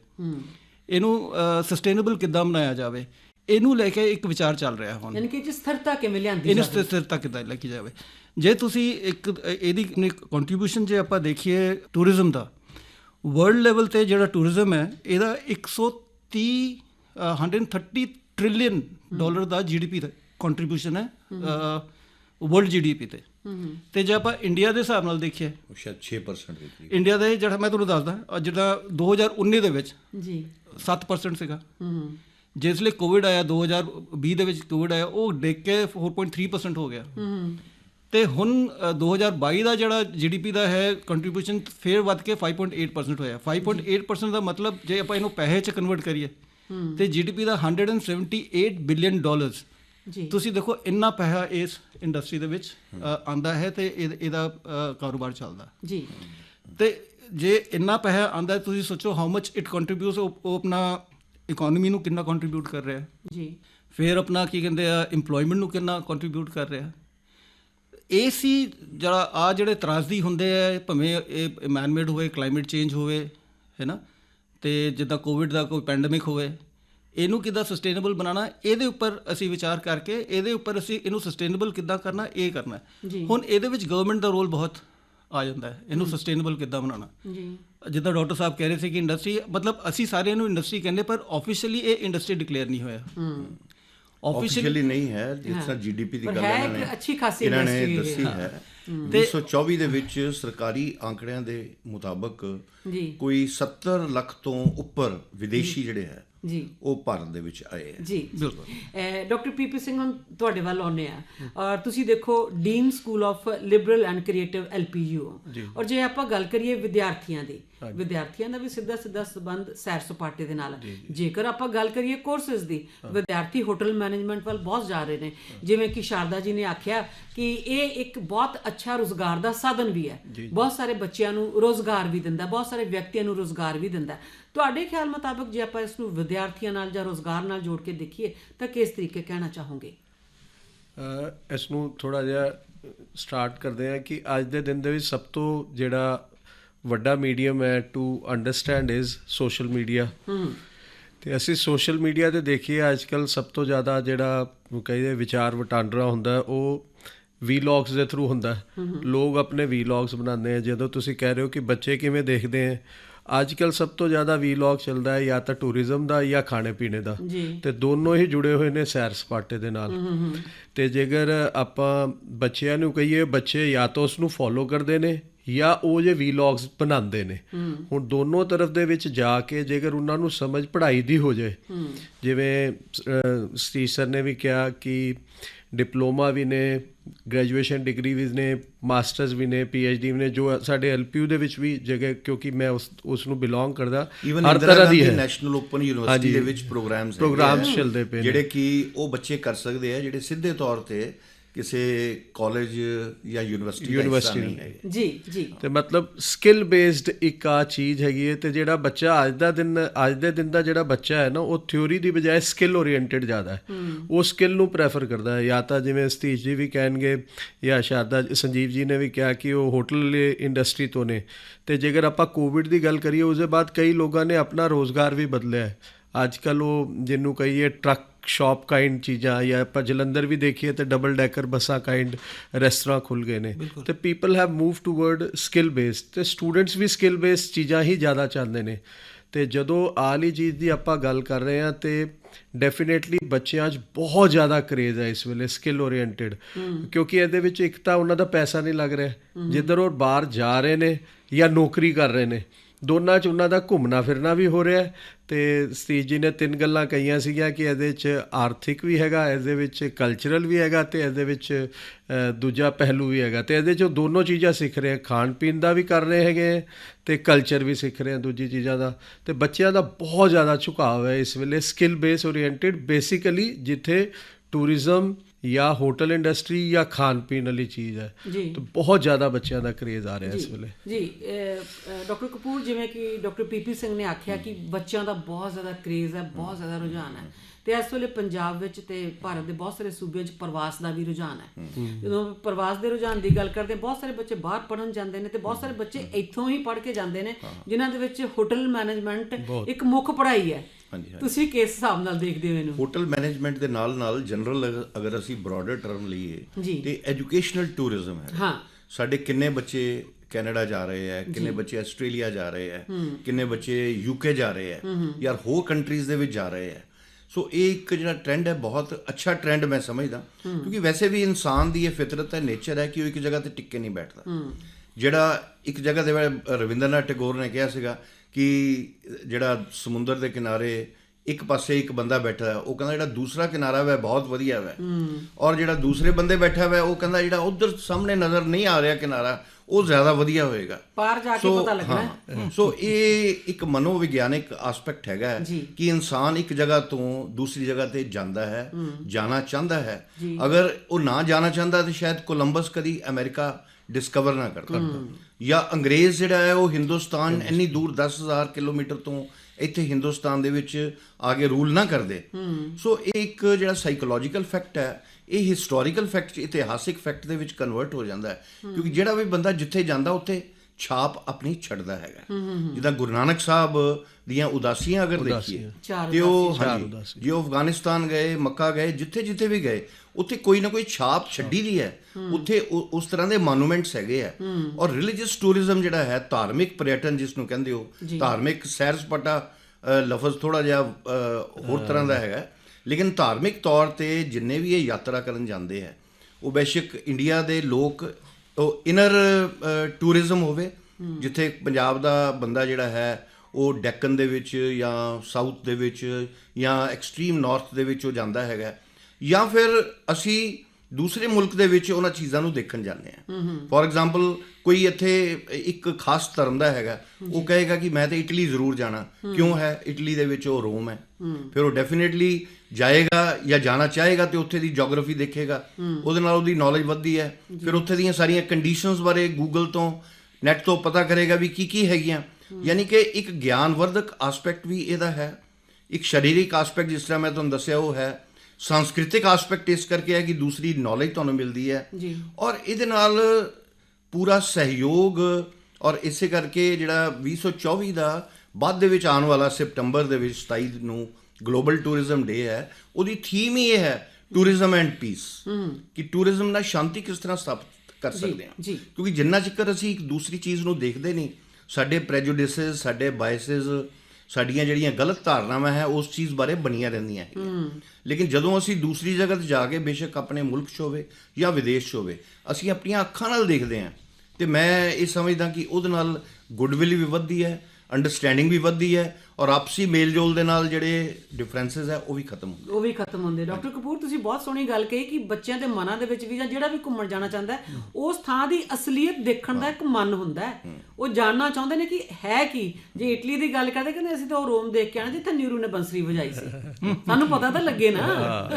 ਇਹਨੂੰ ਸਸਟੇਨੇਬਲ ਕਿੱਦਾਂ ਬਣਾਇਆ ਜਾਵੇ? ਇਹਨੂੰ ਲੈ ਕੇ ਇੱਕ ਵਿਚਾਰ ਚੱਲ ਰਿਹਾ ਹੁਣ। ਯਾਨੀ ਕਿ ਜਿਸ ਸਥਿਰਤਾ ਕਿਵੇਂ ਲਿਆਂਦੀ ਇਹਨੂੰ ਜਾਵੇ। ਸਥਿਰਤਾ ਕਿੱਦਾਂ ਲੈ ਕੇ ਜਾਵੇ? ਜੇ ਤੁਸੀਂ ਇੱਕ ਇਹਦੀ ਕੰਟਰੀਬਿਊਸ਼ਨ ਜੇ ਆਪਾਂ ਦੇਖੀਏ ਟੂਰਿਜ਼ਮ ਦਾ ਵਰਲਡ ਲੈਵਲ ਤੇ ਜਿਹੜਾ ਟੂਰਿਜ਼ਮ ਹੈ ਇਹਦਾ 130 ਅ, 130 ਟ੍ਰਿਲੀਅਨ ਡਾਲਰ ਦਾ ਜੀਡੀਪੀ ਦਾ ਕੰਟਰੀਬਿਊਸ਼ਨ ਹੈ ਵਰਲਡ ਜੀਡੀਪੀ ਤੇ। ਤੇ ਜੇ ਆਪਾਂ ਇੰਡੀਆ ਦੇ ਹਿਸਾਬ ਨਾਲ ਦੇਖੀਏ ਸ਼ਾਇਦ 6% ਦੇ ਇੰਡੀਆ ਦਾ ਜਿਹੜਾ ਮੈਂ ਤੁਹਾਨੂੰ ਦੱਸਦਾ ਜਿਹੜਾ 2019 ਦੇ ਵਿੱਚ ਜੀ। 7% ਸੀਗਾ। ਹੂੰ। ਜਿਸ ਲਈ ਕੋਵਿਡ ਆਇਆ 2020 ਦੇ ਵਿੱਚ ਕੋਵਿਡ ਆਇਆ ਉਹ ਡਿੱਗ ਕੇ 4.3% ਹੋ ਗਿਆ। ਤੇ ਹੁਣ ਅ, 2022 ਦਾ ਜਿਹੜਾ ਜੀਡੀਪੀ ਦਾ ਹੈ ਕੰਟਰੀਬਿਊਸ਼ਨ ਫੇਰ ਵੱਧ ਕੇ 5.8% ਹੋਇਆ। 5.8% ਦਾ ਮਤਲਬ ਜੇ ਆਪਾਂ ਇਹਨੂੰ ਪੈਸੇ 'ਚ ਕਨਵਰਟ ਕਰੀਏ ਤੇ ਜੀਡੀਪੀ ਦਾ 178 ਬਿਲੀਅਨ ਡਾਲਰਸ ਜੀ। ਤੁਸੀਂ ਦੇਖੋ ਇੰਨਾ ਪੈਸਾ ਇਸ ਇੰਡਸਟਰੀ ਦੇ ਵਿੱਚ ਆਂਦਾ ਹੈ ਤੇ ਇਹ- ਇਹਦਾ ਕਾਰੋਬਾਰ ਚੱਲਦਾ। ਜੀ। ਤੇ ਜੇ ਇੰਨਾ ਪੈਸਾ ਆਂਦਾ ਤੁਸੀਂ ਸੋਚੋ ਹਾਊ ਮਚ ਇਟ ਕੰਟਰੀਬਿਊਟਸ ਉਹ ਆਪਣਾ ਇਕਨੋਮੀ ਨੂੰ ਕਿੰਨਾ ਕੰਟਰੀਬਿਊਟ ਕਰ ਰਿਹਾ ਹੈ? ਜੀ। ਫਿਰ ਆਪਣਾ ਕੀ ਕਹਿੰਦੇ ਆ EMPLOYMENT ਨੂੰ ਕਿੰਨਾ ਕੰਟਰੀਬਿਊਟ ਕਰ ਰਿਹਾ ਇਹ ਸੀ ਜਿਹੜਾ ਆ ਜਿਹੜੇ ਤਰਾਜ਼ਦੀ ਹੁੰਦੇ ਆ ਭਾਵੇਂ ਇਹ ਮੈਨ ਮੇਡ ਹੋਵੇ ਕਲਾਈਮੇਟ ਚੇਂਜ ਹੋਵੇ ਹੈ ਨਾ? ਤੇ ਜਿੱਦਾਂ ਕੋਵਿਡ ਦਾ ਕੋਈ ਪੈਂਡੇਮਿਕ ਹੋਵੇ ਇਹਨੂੰ ਕਿੱਦਾਂ ਸਸਟੇਨੇਬਲ ਬਣਾਉਣਾ? ਇਹਦੇ ਉੱਪਰ ਅਸੀਂ ਵਿਚਾਰ ਕਰਕੇ ਇਹਦੇ ਉੱਪਰ ਅਸੀਂ ਇਹਨੂੰ ਸਸਟੇਨੇਬਲ ਕਿੱਦਾਂ ਕਰਨਾ? ਇਹ ਕਰਨਾ। ਹੁਣ ਇਹਦੇ ਵਿੱਚ ਗਵਰਨਮੈਂਟ ਦਾ ਰੋਲ ਬਹੁਤ ਆ ਜਾਂਦਾ ਹੈ। ਇਹਨੂੰ ਸਸਟੇਨੇਬਲ ਕਿੱਦਾਂ ਬਣਾਉਣਾ? ਜੀ। ਜਿੱਦਾਂ ਡਾਕਟਰ ਸਾਹਿਬ ਕਹਿ ਰਹੇ ਸੀ ਕਿ ਇੰਡਸਟਰੀ ਮਤਲਬ ਅਸੀਂ ਸਾਰਿਆਂ ਨੂੰ ਇੰਡਸਟਰੀ ਕਹਿੰਦੇ ਪਰ ਆਫੀਸ਼ੀਅਲੀ ਇਹ ਇੰਡਸਟਰੀ ਡਿਕਲੇਅਰ ਨਹੀਂ ਹੋਇਆ। ਆਫੀਸ਼ੀਅਲੀ ਨਹੀਂ ਹੈ ਜਿਸ ਤਰ੍ਹਾਂ ਜੀਡੀਪੀ ਦੀ ਗੱਲ ਹੈ ਇਹਨਾਂ ਇੱਕ ਨੇ ਅੱਛੀ ਖਾਸੀ ਇਹਨਾਂ ਨੇ ਦੱਸੀ। ਹੈ। 1924 ਦੇ ਵਿੱਚ ਸਰਕਾਰੀ ਆંકੜਿਆਂ ਦੇ ਮੁਤਾਬਕ ਜੀ। ਕੋਈ 70 ਲੱਖ ਤੋਂ ਉੱਪਰ ਵਿਦੇਸ਼ੀ ਜਿਹੜੇ ਹੈ ਜੀ। ਉਹ ਭਾਰਤ ਦੇ ਵਿੱਚ ਆਏ ਹੈ ਜੀ। ਬਿਲਕੁਲ। ਡਾਕਟਰ ਪੀਪੀ ਸਿੰਘ ਹੁਣ ਤੁਹਾਡੇ ਵੱਲ ਆਉਂਦੇ ਆ। ਔਰ ਤੁਸੀਂ ਦੇਖੋ dean school of liberal and creative LPU ਔਰ ਜੇ ਆਪਾਂ ਗੱਲ ਕਰੀਏ ਵਿਦਿਆਰਥੀਆਂ ਦੀ ਵਿਦਿਆਰਥੀਆਂ ਦਾ ਵੀ ਸਿੱਧਾ ਸਿੱਧਾ ਸੰਬੰਧ ਸੈਰ ਸਪਾਟੇ ਦੇ ਨਾਲ। ਹੈ। ਜੇਕਰ ਆਪਾਂ ਗੱਲ ਕਰੀਏ ਕੋਰਸਸ ਦੀ ਵਿਦਿਆਰਥੀ ਹੋਟਲ ਮੈਨੇਜਮੈਂਟ ਵੱਲ ਬਹੁਤ ਜਾ ਰਹੇ ਨੇ। ਜਿਵੇਂ ਕਿ ਸ਼ਾਰਦਾ ਜੀ ਨੇ ਆਖਿਆ ਕਿ ਇਹ ਇੱਕ ਬਹੁਤ ਅੱਛਾ ਰੋਜ਼ਗਾਰ ਦਾ ਸਾਧਨ ਵੀ ਹੈ। ਬਹੁਤ ਸਾਰੇ ਬੱਚਿਆਂ ਨੂੰ ਰੋਜ਼ਗਾਰ ਵੀ ਦਿੰਦਾ ਬਹੁਤ ਸਾਰੇ ਵਿਅਕਤੀਆਂ ਨੂੰ ਰੋਜ਼ਗਾਰ ਵੀ ਦਿੰਦਾ। ਤੁਹਾਡੇ ਖਿਆਲ ਮੁਤਾਬਕ ਜੇ ਆਪਾਂ ਇਸ ਨੂੰ ਵਿਦਿਆਰਥੀਆਂ ਨਾਲ ਜਾਂ ਰੋਜ਼ਗਾਰ ਨਾਲ ਜੋੜ ਕੇ ਦੇਖੀਏ ਤਾਂ ਕਿਸ ਤਰੀਕੇ ਕਹਿਣਾ ਚਾਹੋਗੇ? ਅ, ਇਸ ਨੂੰ ਥੋੜਾ ਜਿਹਾ ਸਟਾਰਟ ਕਰਦੇ ਹਾਂ ਕਿ ਅੱਜ ਦੇ ਦਿਨ ਦੇ ਵਿੱਚ ਸਭ ਤੋਂ ਜਿਹੜਾ ਵੱਡਾ ਮੀਡੀਅਮ ਹੈ to understand is social media ਤੇ ਅਸੀਂ ਸੋਸ਼ਲ ਮੀਡੀਆ ਤੇ ਦੇਖੀਏ ਅੱਜ ਕੱਲ ਸਭ ਤੋਂ ਜ਼ਿਆਦਾ ਜਿਹੜਾ ਕਹਿੰਦੇ ਵਿਚਾਰ ਵਟਾਂਦਰਾ ਹੁੰਦਾ ਉਹ ਵੀਲੌਗਸ ਦੇ ਥਰੂ ਹੁੰਦਾ। ਲੋਕ ਆਪਣੇ ਵੀਲੌਗਸ ਬਣਾਉਂਦੇ ਆ। ਜਦੋਂ ਤੁਸੀਂ ਕਹਿ ਰਹੇ ਹੋ ਕਿ ਬੱਚੇ ਕਿਵੇਂ ਦੇਖਦੇ ਆ ਅੱਜ ਕੱਲ ਸਭ ਤੋਂ ਜ਼ਿਆਦਾ ਵੀਲੌਗ ਚੱਲਦਾ ਹੈ ਜਾਂ ਤਾਂ ਟੂਰਿਜ਼ਮ ਦਾ ਜਾਂ ਖਾਣੇ ਪੀਣੇ ਦਾ ਤੇ ਦੋਨੋਂ ਹੀ ਜੁੜੇ ਹੋਏ ਨੇ ਸੈਰ ਸਪਾਟੇ ਦੇ ਨਾਲ। ਤੇ ਜੇਕਰ ਆਪਾਂ ਬੱਚਿਆਂ ਨੂੰ ਕਹੀਏ ਬੱਚੇ ਜਾਂ ਤਾਂ ਉਸ ਨੂੰ ਫੋਲੋ ਕਰਦੇ ਨੇ ਜਾਂ ਉਹ ਜੇ ਵੀਲੌਗਸ ਬਣਾਉਂਦੇ ਨੇ। ਹੁਣ ਦੋਨੋਂ ਤਰਫ ਦੇ ਵਿੱਚ ਜਾ ਕੇ ਜੇਕਰ ਉਹਨਾਂ ਨੂੰ ਸਮਝ ਪੜ੍ਹਾਈ ਦੀ ਹੋ ਜਾਏ ਜਿਵੇਂ ਅਹ, ਸਤੀਸ਼ ਸਰ ਨੇ ਵੀ ਕਿਹਾ ਕਿ ਡਿਪਲੋਮਾ ਵੀ ਨੇ ਗ੍ਰੈਜੂਏਸ਼ਨ ਡਿਗਰੀ ਵੀ ਨੇ ਮਾਸਟਰਸ ਵੀ ਨੇ ਪੀਐਚਡੀ ਵੀ ਨੇ ਜੋ ਸਾਡੇ ਐਲਪੀਯੂ ਦੇ ਵਿੱਚ ਵੀ ਜਗ੍ਹਾ ਕਿਉਂਕਿ ਮੈਂ ਉਸ ਉਸ ਨੂੰ ਬਿਲੋਂਗ ਕਰਦਾ ਹਰ ਤਰ੍ਹਾਂ ਦੀ ਹੈ ਨੈਸ਼ਨਲ ਓਪਨ ਯੂਨੀਵਰਸਿਟੀ। ਦੇ ਵਿੱਚ ਪ੍ਰੋਗਰਾਮਸ Programs ਚੱਲਦੇ ਪਏ। ਜਿਹੜੇ ਕਿ ਉਹ ਬੱਚੇ ਕਰ ਸਕਦੇ ਆ ਜਿਹੜੇ ਸਿੱਧੇ ਤੌਰ ਤੇ ਕਿਸੇ ਕਾਲਜ ਜਾਂ ਯੂਨੀਵਰਸਿਟੀ ਦਾ ਹਿੱਸਾ ਨਹੀਂ ਹੈ। ਜੀ ਜੀ। ਤੇ ਮਤਲਬ ਸਕਿੱਲ ਬੇਸਡ ਇੱਕ ਆ ਚੀਜ਼ ਹੈਗੀ ਹੈ ਤੇ ਜਿਹੜਾ ਬੱਚਾ ਅੱਜ ਦਾ ਦਿਨ ਅੱਜ ਦੇ ਦਿਨ ਦਾ ਜਿਹੜਾ ਬੱਚਾ ਹੈ ਨਾ ਉਹ ਥਿਉਰੀ ਦੀ ਬਜਾਏ ਸਕਿੱਲ ਓਰੀਐਂਟਡ ਜ਼ਿਆਦਾ ਹੈ। ਉਹ ਸਕਿੱਲ ਨੂੰ ਪ੍ਰੈਫਰ ਕਰਦਾ ਹੈ। ਜਾਂ ਤਾਂ ਜਿਵੇਂ ਸਤੀਸ਼ ਜੀ ਵੀ ਕਹਿਣਗੇ ਜਾਂ ਸ਼ਾਰਦਾ ਸੰਜੀਵ ਜੀ ਨੇ ਵੀ ਕਿਹਾ ਕਿ ਉਹ ਹੋਟਲ ਇੰਡਸਟਰੀ ਤੋਂ ਨੇ। ਤੇ ਜੇਕਰ ਆਪਾਂ ਕੋਵਿਡ ਦੀ ਗੱਲ ਕਰੀਏ ਉਸ ਦੇ ਬਾਅਦ ਕਈ ਲੋਕਾਂ ਨੇ ਆਪਣਾ ਰੋਜ਼ਗਾਰ ਵੀ ਬਦਲਿਆ ਹੈ। ਅੱਜ ਕੱਲ ਉਹ ਜਿਹਨੂੰ ਕਹੀਏ ਟਰੱਕ ਸ਼ਾਪ ਕਾਈਂਡ ਚੀਜ਼ਾਂ ਜਾਂ ਆਪਾਂ ਜਲੰਧਰ ਵੀ ਦੇਖੀਏ ਤੇ ਡਬਲ ਡੈਕਰ ਬੱਸਾਂ ਕਾਈਂਡ ਰੈਸਟੋਰਾਂ ਖੁੱਲ ਗਏ ਨੇ। ਤੇ people have move toward skill based ਤੇ ਸਟੂਡੈਂਟਸ ਵੀ ਸਕਿੱਲ ਬੇਸਡ ਚੀਜ਼ਾਂ ਹੀ ਜ਼ਿਆਦਾ ਚਾਹੁੰਦੇ ਨੇ। ਤੇ ਜਦੋਂ ਆਲੀ ਚੀਜ਼ ਦੀ ਆਪਾਂ ਗੱਲ ਕਰ ਰਹੇ ਹਾਂ ਤੇ ਡੈਫੀਨੇਟਲੀ ਬੱਚਿਆਂ 'ਚ ਬਹੁਤ ਜ਼ਿਆਦਾ ਕਰੇਜ਼ ਹੈ ਇਸ ਵੇਲੇ ਸਕਿੱਲ ਓਰੀਐਂਟਡ ਕਿਉਂਕਿ ਇਹਦੇ ਵਿੱਚ ਇੱਕ ਤਾਂ ਉਹਨਾਂ ਦਾ ਪੈਸਾ ਨਹੀਂ ਲੱਗ ਰਿਹਾ। ਜਿੱਧਰ ਉਹ ਬਾਹਰ ਜਾ ਰਹੇ ਨੇ ਜਾਂ ਨੌਕਰੀ ਕਰ ਰਹੇ ਨੇ ਦੋਨਾਂ 'ਚ ਉਹਨਾਂ ਦਾ ਘੁੰਮਣਾ ਫਿਰਨਾ ਵੀ ਹੋ ਰਿਹਾ ਹੈ। ਤੇ ਸਤੀਸ਼ ਜੀ ਨੇ ਤਿੰਨ ਗੱਲਾਂ ਕਹੀਆਂ ਸੀਗੀਆਂ ਕਿ ਇਹਦੇ 'ਚ ਆਰਥਿਕ ਵੀ ਹੈਗਾ, ਇਹਦੇ ਵਿੱਚ ਕਲਚਰਲ ਵੀ ਹੈਗਾ ਤੇ ਇਹਦੇ ਵਿੱਚ ਦੂਜਾ ਪਹਿਲੂ ਵੀ ਹੈਗਾ। ਤੇ ਇਹਦੇ 'ਚ ਉਹ ਦੋਨੋਂ ਚੀਜ਼ਾਂ ਸਿੱਖ ਰਹੇ ਖਾਣ ਪੀਣ ਦਾ ਵੀ ਕਰ ਰਹੇ ਹੈਗੇ ਹੈ ਤੇ ਕਲਚਰ ਵੀ ਸਿੱਖ ਰਹੇ ਆ ਦੂਜੀ ਚੀਜ਼ਾਂ ਦਾ। ਤੇ ਬੱਚਿਆਂ ਦਾ ਬਹੁਤ ਜ਼ਿਆਦਾ ਝੁਕਾਅ ਹੈ ਇਸ ਵੇਲੇ ਸਕਿੱਲ ਬੇਸ ਓਰੀਐਂਟਡ ਬੇਸਿਕਲੀ ਜਿੱਥੇ ਟੂਰਿਜ਼ਮ ਜਾਂ ਹੋਟਲ ਇੰਡਸਟਰੀ ਜਾਂ ਖਾਣ ਪੀਣ ਵਾਲੀ ਚੀਜ਼ ਹੈ। ਤੇ ਬਹੁਤ ਜ਼ਿਆਦਾ ਬੱਚਿਆਂ ਦਾ ਕਰੇਜ਼ ਆ ਰਿਹਾ ਇਸ ਵੇਲੇ। ਜੀ ਡਾਕਟਰ ਕਪੂਰ ਜਿਵੇਂ ਕਿ ਡਾਕਟਰ ਪੀਪੀ ਸਿੰਘ ਨੇ ਆਖਿਆ ਕਿ ਬੱਚਿਆਂ ਦਾ ਬਹੁਤ ਜ਼ਿਆਦਾ ਕ੍ਰੇਜ਼ ਹੈ ਬਹੁਤ ਜ਼ਿਆਦਾ ਰੁਝਾਨ ਹੈ। ਤੇ ਇਸ ਵੇਲੇ ਪੰਜਾਬ ਵਿੱਚ ਤੇ ਭਾਰਤ ਦੇ ਬਹੁਤ ਸਾਰੇ ਸੂਬਿਆਂ 'ਚ ਪ੍ਰਵਾਸ ਦਾ ਵੀ ਰੁਝਾਨ ਹੈ। ਜਦੋਂ ਪ੍ਰਵਾਸ ਦੇ ਰੁਝਾਨ ਦੀ ਗੱਲ ਕਰਦੇ ਬਹੁਤ ਸਾਰੇ ਬੱਚੇ ਬਾਹਰ ਪੜਨ ਜਾਂਦੇ ਨੇ ਤੇ ਬਹੁਤ ਸਾਰੇ ਬੱਚੇ ਇੱਥੋਂ ਹੀ ਪੜ੍ਹ ਕੇ ਜਾਂਦੇ ਨੇ ਜਿਨ੍ਹਾਂ ਦੇ ਵਿੱਚ ਹੋਟਲ ਮੈਨੇਜਮੈਂਟ ਇੱਕ ਮੁੱਖ ਪੜ੍ਹਾਈ ਹੈ। ਤੁਸੀਂ ਕਿਸ ਹਿਸਾਬ ਨਾਲ ਦੇਖਦੇ ਹੋ ਇਹਨੂੰ? ਹੋਟਲ ਮੈਨੇਜਮੈਂਟ ਦੇ ਨਾਲ ਨਾਲ ਜਨਰਲ ਅਗਰ ਅਸੀਂ ਬ੍ਰੌਡਰ ਟਰਮ। ਲਈਏ ਤੇ ਐਜੂਕੇਸ਼ਨਲ ਟੂਰਿਜ਼ਮ ਹੈ। ਹਾਂ। ਸਾਡੇ ਕਿੰਨੇ ਬੱਚੇ ਕੈਨੇਡਾ ਜਾ ਰਹੇ ਹੈ ਕਿੰਨੇ ਬੱਚੇ ਆਸਟ੍ਰੇਲੀਆ ਜਾ ਰਹੇ ਹੈ ਕਿੰਨੇ ਬੱਚੇ ਯੂਕੇ ਜਾ ਰਹੇ ਹੈ। ਯਾਰ ਹੋਰ ਕੰਟਰੀਜ਼ ਦੇ ਵਿੱਚ ਜਾ ਰਹੇ ਹੈ। ਸੋ ਇਹ ਇੱਕ ਜਿਹੜਾ ਟ੍ਰੈਂਡ ਹੈ ਬਹੁਤ ਅੱਛਾ ਟ੍ਰੈਂਡ ਮੈਂ ਸਮਝਦਾ। ਕਿਉਂਕਿ ਵੈਸੇ ਵੀ ਇਨਸਾਨ ਦੀ ਇਹ ਫਿਤਰਤ ਹੈ ਨੇਚਰ ਹੈ ਕਿ ਉਹ ਇੱਕ ਜਗ੍ਹਾ ਤੇ ਟਿੱਕੇ ਨਹੀਂ ਬੈਠਦਾ। ਜਿਹੜਾ ਇੱਕ ਜਗ੍ਹਾ ਵਾ- ਰਵਿੰਦਰਨਾਥ ਟੈਗੋਰ ਨੇ ਕਿਹਾ ਸੀਗਾ ਕਿ ਜਿਹੜਾ ਸਮੁੰਦਰ ਦੇ ਕਿਨਾਰੇ ਇੱਕ ਪਾਸੇ ਇੱਕ ਬੰਦਾ ਬੈਠਾ ਹੈ ਉਹ ਕਹਿੰਦਾ ਜਿਹੜਾ ਦੂਸਰਾ ਕਿਨਾਰਾ ਹੈ ਬਹੁਤ ਵਧੀਆ ਹੈ। ਔਰ ਜਿਹੜਾ ਦੂਸਰੇ ਬੰਦੇ ਬੈਠਾ ਹੈ ਉਹ ਕਹਿੰਦਾ ਜਿਹੜਾ ਉਧਰ ਸਾਹਮਣੇ ਨਜ਼ਰ ਨਹੀਂ ਆ ਰਿਹਾ ਕਿਨਾਰਾ ਉਹ ਜ਼ਿਆਦਾ ਵਧੀਆ ਹੋਏਗਾ। ਪਾਰ ਜਾ ਕੇ ਪਤਾ ਲੱਗਣਾ ਸੋ ਇਹ ਇੱਕ ਮਨੋਵਿਗਿਆਨਿਕ ਐਸਪੈਕਟ ਹੈਗਾ। ਕਿ ਇਨਸਾਨ ਇੱਕ ਜਗ੍ਹਾ ਤੋਂ ਦੂਸਰੀ ਜਗ੍ਹਾ ਤੇ ਜਾਂਦਾ ਹੈ ਜਾਣਾ ਚਾਹੁੰਦਾ ਹੈ। ਅਗਰ ਉਹ ਨਾ ਜਾਣਾ ਚਾਹੁੰਦਾ ਤੇ ਸ਼ਾਇਦ ਕੋਲੰਬਸ ਕਦੀ ਅਮਰੀਕਾ ਡਿਸਕਵਰ ਨਾ ਕਰਦਾ ਜਾਂ ਅੰਗਰੇਜ਼ ਜਿਹੜਾ ਹੈ ਉਹ ਹਿੰਦੁਸਤਾਨ ਇੰਨੀ ਦੂਰ 10000 ਕਿਲੋਮੀਟਰ ਤੋਂ ਇੱਥੇ ਹਿੰਦੁਸਤਾਨ ਦੇ ਵਿੱਚ ਆ ਕੇ ਰੂਲ ਨਾ ਕਰਦੇ। ਸੋ ਇਹ ਇੱਕ ਜਿਹੜਾ ਸਾਈਕੋਲੋਜੀਕਲ ਫੈਕਟ ਹੈ ਇਹ ਹਿਸਟੋਰੀਕਲ ਫੈਕਟ ਇਤਿਹਾਸਿਕ ਫੈਕਟ ਦੇ ਵਿੱਚ ਕਨਵਰਟ ਹੋ ਜਾਂਦਾ ਹੈ। ਕਿਉਂਕਿ ਜਿਹੜਾ ਵੀ ਬੰਦਾ ਜਿੱਥੇ ਜਾਂਦਾ ਉੱਥੇ ਛਾਪ ਆਪਣੀ ਛੱਡਦਾ ਹੈਗਾ। ਜਿੱਦਾਂ ਗੁਰੂ ਨਾਨਕ ਸਾਹਿਬ ਦੀਆਂ ਉਦਾਸੀਆਂ ਅਗਰ ਦੇਖੀਏ ਤੇ ਉਹ ਹਾਂਜੀ ਜੇ ਉਹ ਅਫਗਾਨਿਸਤਾਨ ਗਏ ਮੱਕਾ ਗਏ ਜਿੱਥੇ ਜਿੱਥੇ ਵੀ ਗਏ ਉੱਥੇ ਕੋਈ ਨਾ ਕੋਈ ਛਾਪ ਛੱਡੀ ਦੀ ਹੈ। ਉੱਥੇ ਉਸ ਤਰ੍ਹਾਂ ਦੇ ਮੋਨੂਮੈਂਟਸ ਹੈਗੇ ਆ। ਔਰ ਰਿਲੀਜੀਅਸ ਟੂਰਿਜ਼ਮ ਜਿਹੜਾ ਹੈ ਧਾਰਮਿਕ ਪਰਯਟਨ ਜਿਸ ਨੂੰ ਕਹਿੰਦੇ ਹੋ ਧਾਰਮਿਕ ਸੈਰ ਸਪਾਟਾ ਲਫ਼ਜ਼ ਥੋੜਾ ਜਿਹਾ ਹੋਰ ਤਰ੍ਹਾਂ ਦਾ ਹੈਗਾ। ਲੇਕਿਨ ਧਾਰਮਿਕ ਤੌਰ ਤੇ ਜਿੰਨੇ ਵੀ ਇਹ ਯਾਤਰਾ ਕਰਨ ਜਾਂਦੇ ਹੈ ਉਹ ਬੇਸ਼ੱਕ ਇੰਡੀਆ ਦੇ ਲੋਕ ਉਹ ਇਨਰ ਟੂਰਿਜ਼ਮ ਹੋਵੇ ਜਿੱਥੇ ਪੰਜਾਬ ਦਾ ਬੰਦਾ ਜਿਹੜਾ ਹੈ ਉਹ ਡੈਕਨ ਦੇ ਵਿੱਚ ਜਾਂ ਸਾਊਥ ਦੇ ਵਿੱਚ ਜਾਂ ਐਕਸਟ੍ਰੀਮ ਨਾਰਥ ਦੇ ਵਿੱਚ ਉਹ ਜਾਂਦਾ ਹੈਗਾ। ਜਾਂ ਫਿਰ ਅਸੀਂ ਦੂਸਰੇ ਮੁਲਕ ਦੇ ਵਿੱਚ ਉਹਨਾਂ ਚੀਜ਼ਾਂ ਨੂੰ ਦੇਖਣ ਜਾਂਦੇ ਆ। ਫੋਰ ਐਗਜ਼ਾਮਪਲ ਕੋਈ ਇੱਥੇ ਇੱਕ ਖਾਸ ਧਰਮ ਦਾ ਹੈਗਾ ਉਹ ਕਹੇਗਾ ਕਿ ਮੈਂ ਤੇ ਇਟਲੀ ਜ਼ਰੂਰ ਜਾਣਾ। ਕਿਉਂ ਹੈ? ਇਟਲੀ ਦੇ ਵਿੱਚ ਉਹ ਰੋਮ ਹੈ। ਫਿਰ ਉਹ ਡੈਫੀਨਿਟਲੀ ਜਾਏਗਾ ਜਾਂ ਜਾਣਾ ਚਾਹੇਗਾ ਤੇ ਉੱਥੇ ਦੀ ਜੀਓਗ੍ਰਾਫੀ ਦੇਖੇਗਾ ਉਹਦੇ ਨਾਲ ਉਹਦੀ ਨੌਲੇਜ ਵੱਧਦੀ ਹੈ। ਫਿਰ ਉੱਥੇ ਦੀਆਂ ਸਾਰੀਆਂ ਕੰਡੀਸ਼ਨਸ ਬਾਰੇ ਗੂਗਲ ਤੋਂ ਨੈਟ ਤੋਂ ਪਤਾ ਕਰੇਗਾ ਵੀ ਕੀ ਕੀ ਹੈਗੀਆਂ। ਯਾਨੀ ਕਿ ਇੱਕ ਗਿਆਨਵਰਧਕ ਐਸਪੈਕਟ ਵੀ ਇਹਦਾ ਹੈ। ਇੱਕ ਸਰੀਰਕ ਐਸਪੈਕਟ ਜਿਸ ਤਰ੍ਹਾਂ ਮੈਂ ਤੁਹਾਨੂੰ ਦੱਸਿਆ ਉਹ ਹੈ। ਸੰਸਕ੍ਰਿਤਿਕ ਐਸਪੈਕਟ ਇਸ ਕਰਕੇ ਹੈ ਕਿ ਦੂਸਰੀ ਨੌਲੇਜ ਤੁਹਾਨੂੰ ਮਿਲਦੀ ਹੈ। ਜੀ। ਔਰ ਇਹਦੇ ਨਾਲ ਪੂਰਾ ਸਹਿਯੋਗ ਔਰ ਇਸੇ ਕਰਕੇ ਜਿਹੜਾ 2024 ਦਾ ਬਾਅਦ ਦੇ ਵਿੱਚ ਆਉਣ ਵਾਲਾ ਸਪਟੰਬਰ ਦੇ ਵਿੱਚ 27 ਨੂੰ ਗਲੋਬਲ ਟੂਰਿਜ਼ਮ ਡੇ ਹੈ ਉਹਦੀ ਥੀਮ ਹੀ ਇਹ ਹੈ ਟੂਰਿਜ਼ਮ ਐਂਡ ਪੀਸ ਕਿ ਟੂਰਿਜ਼ਮ ਨਾਲ ਸ਼ਾਂਤੀ ਕਿਸ ਤਰ੍ਹਾਂ ਸਥਾਪਿਤ ਕਰ ਸਕਦੇ ਹਾਂ। ਕਿਉਂਕਿ ਜਿੰਨਾ ਚਿਕਰ ਅਸੀਂ ਇੱਕ ਦੂਸਰੀ ਚੀਜ਼ ਨੂੰ ਦੇਖਦੇ ਨਹੀਂ ਸਾਡੇ ਪ੍ਰੈਜੁਡਿਸਸ ਸਾਡੇ ਬਾਇਸਸ ਸਾਡੀਆਂ ਜਿਹੜੀਆਂ ਗਲਤ ਧਾਰਨਾਵਾਂ ਹੈ ਉਸ ਚੀਜ਼ ਬਾਰੇ ਬਣੀਆਂ ਰਹਿੰਦੀਆਂ ਹੈਗੀਆਂ। ਲੇਕਿਨ ਜਦੋਂ ਅਸੀਂ ਦੂਸਰੀ ਜਗ੍ਹਾ ਤੇ ਜਾ ਕੇ ਬੇਸ਼ੱਕ ਆਪਣੇ ਮੁਲਕ 'ਚ ਹੋਵੇ ਜਾਂ ਵਿਦੇਸ਼ 'ਚ ਹੋਵੇ ਅਸੀਂ ਆਪਣੀਆਂ ਅੱਖਾਂ ਨਾਲ ਦੇਖਦੇ ਹਾਂ। ਤੇ ਮੈਂ ਇਹ ਸਮਝਦਾ ਕਿ ਉਹਦੇ ਨਾਲ ਗੁੱਡਵਿਲ ਵੀ ਵੱਧਦੀ ਹੈ ਅੰਡਰਸਟੈਂਡਿੰਗ ਵੀ ਵੱਧਦੀ ਹੈ ਔਰ ਆਪਸੀ ਮੇਲਜੋਲ ਦੇ ਨਾਲ ਜਿਹੜੇ ਡਿਫਰੈਂਸਸ ਹੈ ਉਹ ਵੀ ਖਤਮ ਹੁੰਦੇ ਉਹ ਵੀ ਖਤਮ ਹੁੰਦੇ। ਡਾਕਟਰ ਕਪੂਰ ਤੁਸੀਂ ਬਹੁਤ ਸੋਹਣੀ ਗੱਲ ਕਹੀ ਕਿ ਬੱਚਿਆਂ ਦੇ ਮਨਾਂ ਦੇ ਵਿੱਚ ਵੀ ਜਾਂ ਜਿਹੜਾ ਵੀ ਘੁੰਮਣ ਜਾਣਾ ਚਾਹੁੰਦਾ ਹੈ, ਉਸ ਥਾਂ ਦੀ ਅਸਲੀਅਤ ਦੇਖਣ ਦਾ ਇੱਕ ਮਨ ਹੁੰਦਾ ਹੈ। ਉਹ ਜਾਣਨਾ ਚਾਹੁੰਦੇ ਨੇ ਕਿ ਹੈ ਕੀ? ਜੇ ਇਟਲੀ ਦੀ ਗੱਲ ਕਰਦੇ ਕਹਿੰਦੇ ਅਸੀਂ ਤਾਂ ਉਹ ਰੋਮ ਦੇਖ ਕੇ ਆਣਾ ਜਿੱਥੇ ਨੀਰੂ ਨੇ ਬੰਸਰੀ ਵਜਾਈ ਸੀ। ਸਾਨੂੰ ਪਤਾ ਤਾਂ ਲੱਗੇ ਨਾ।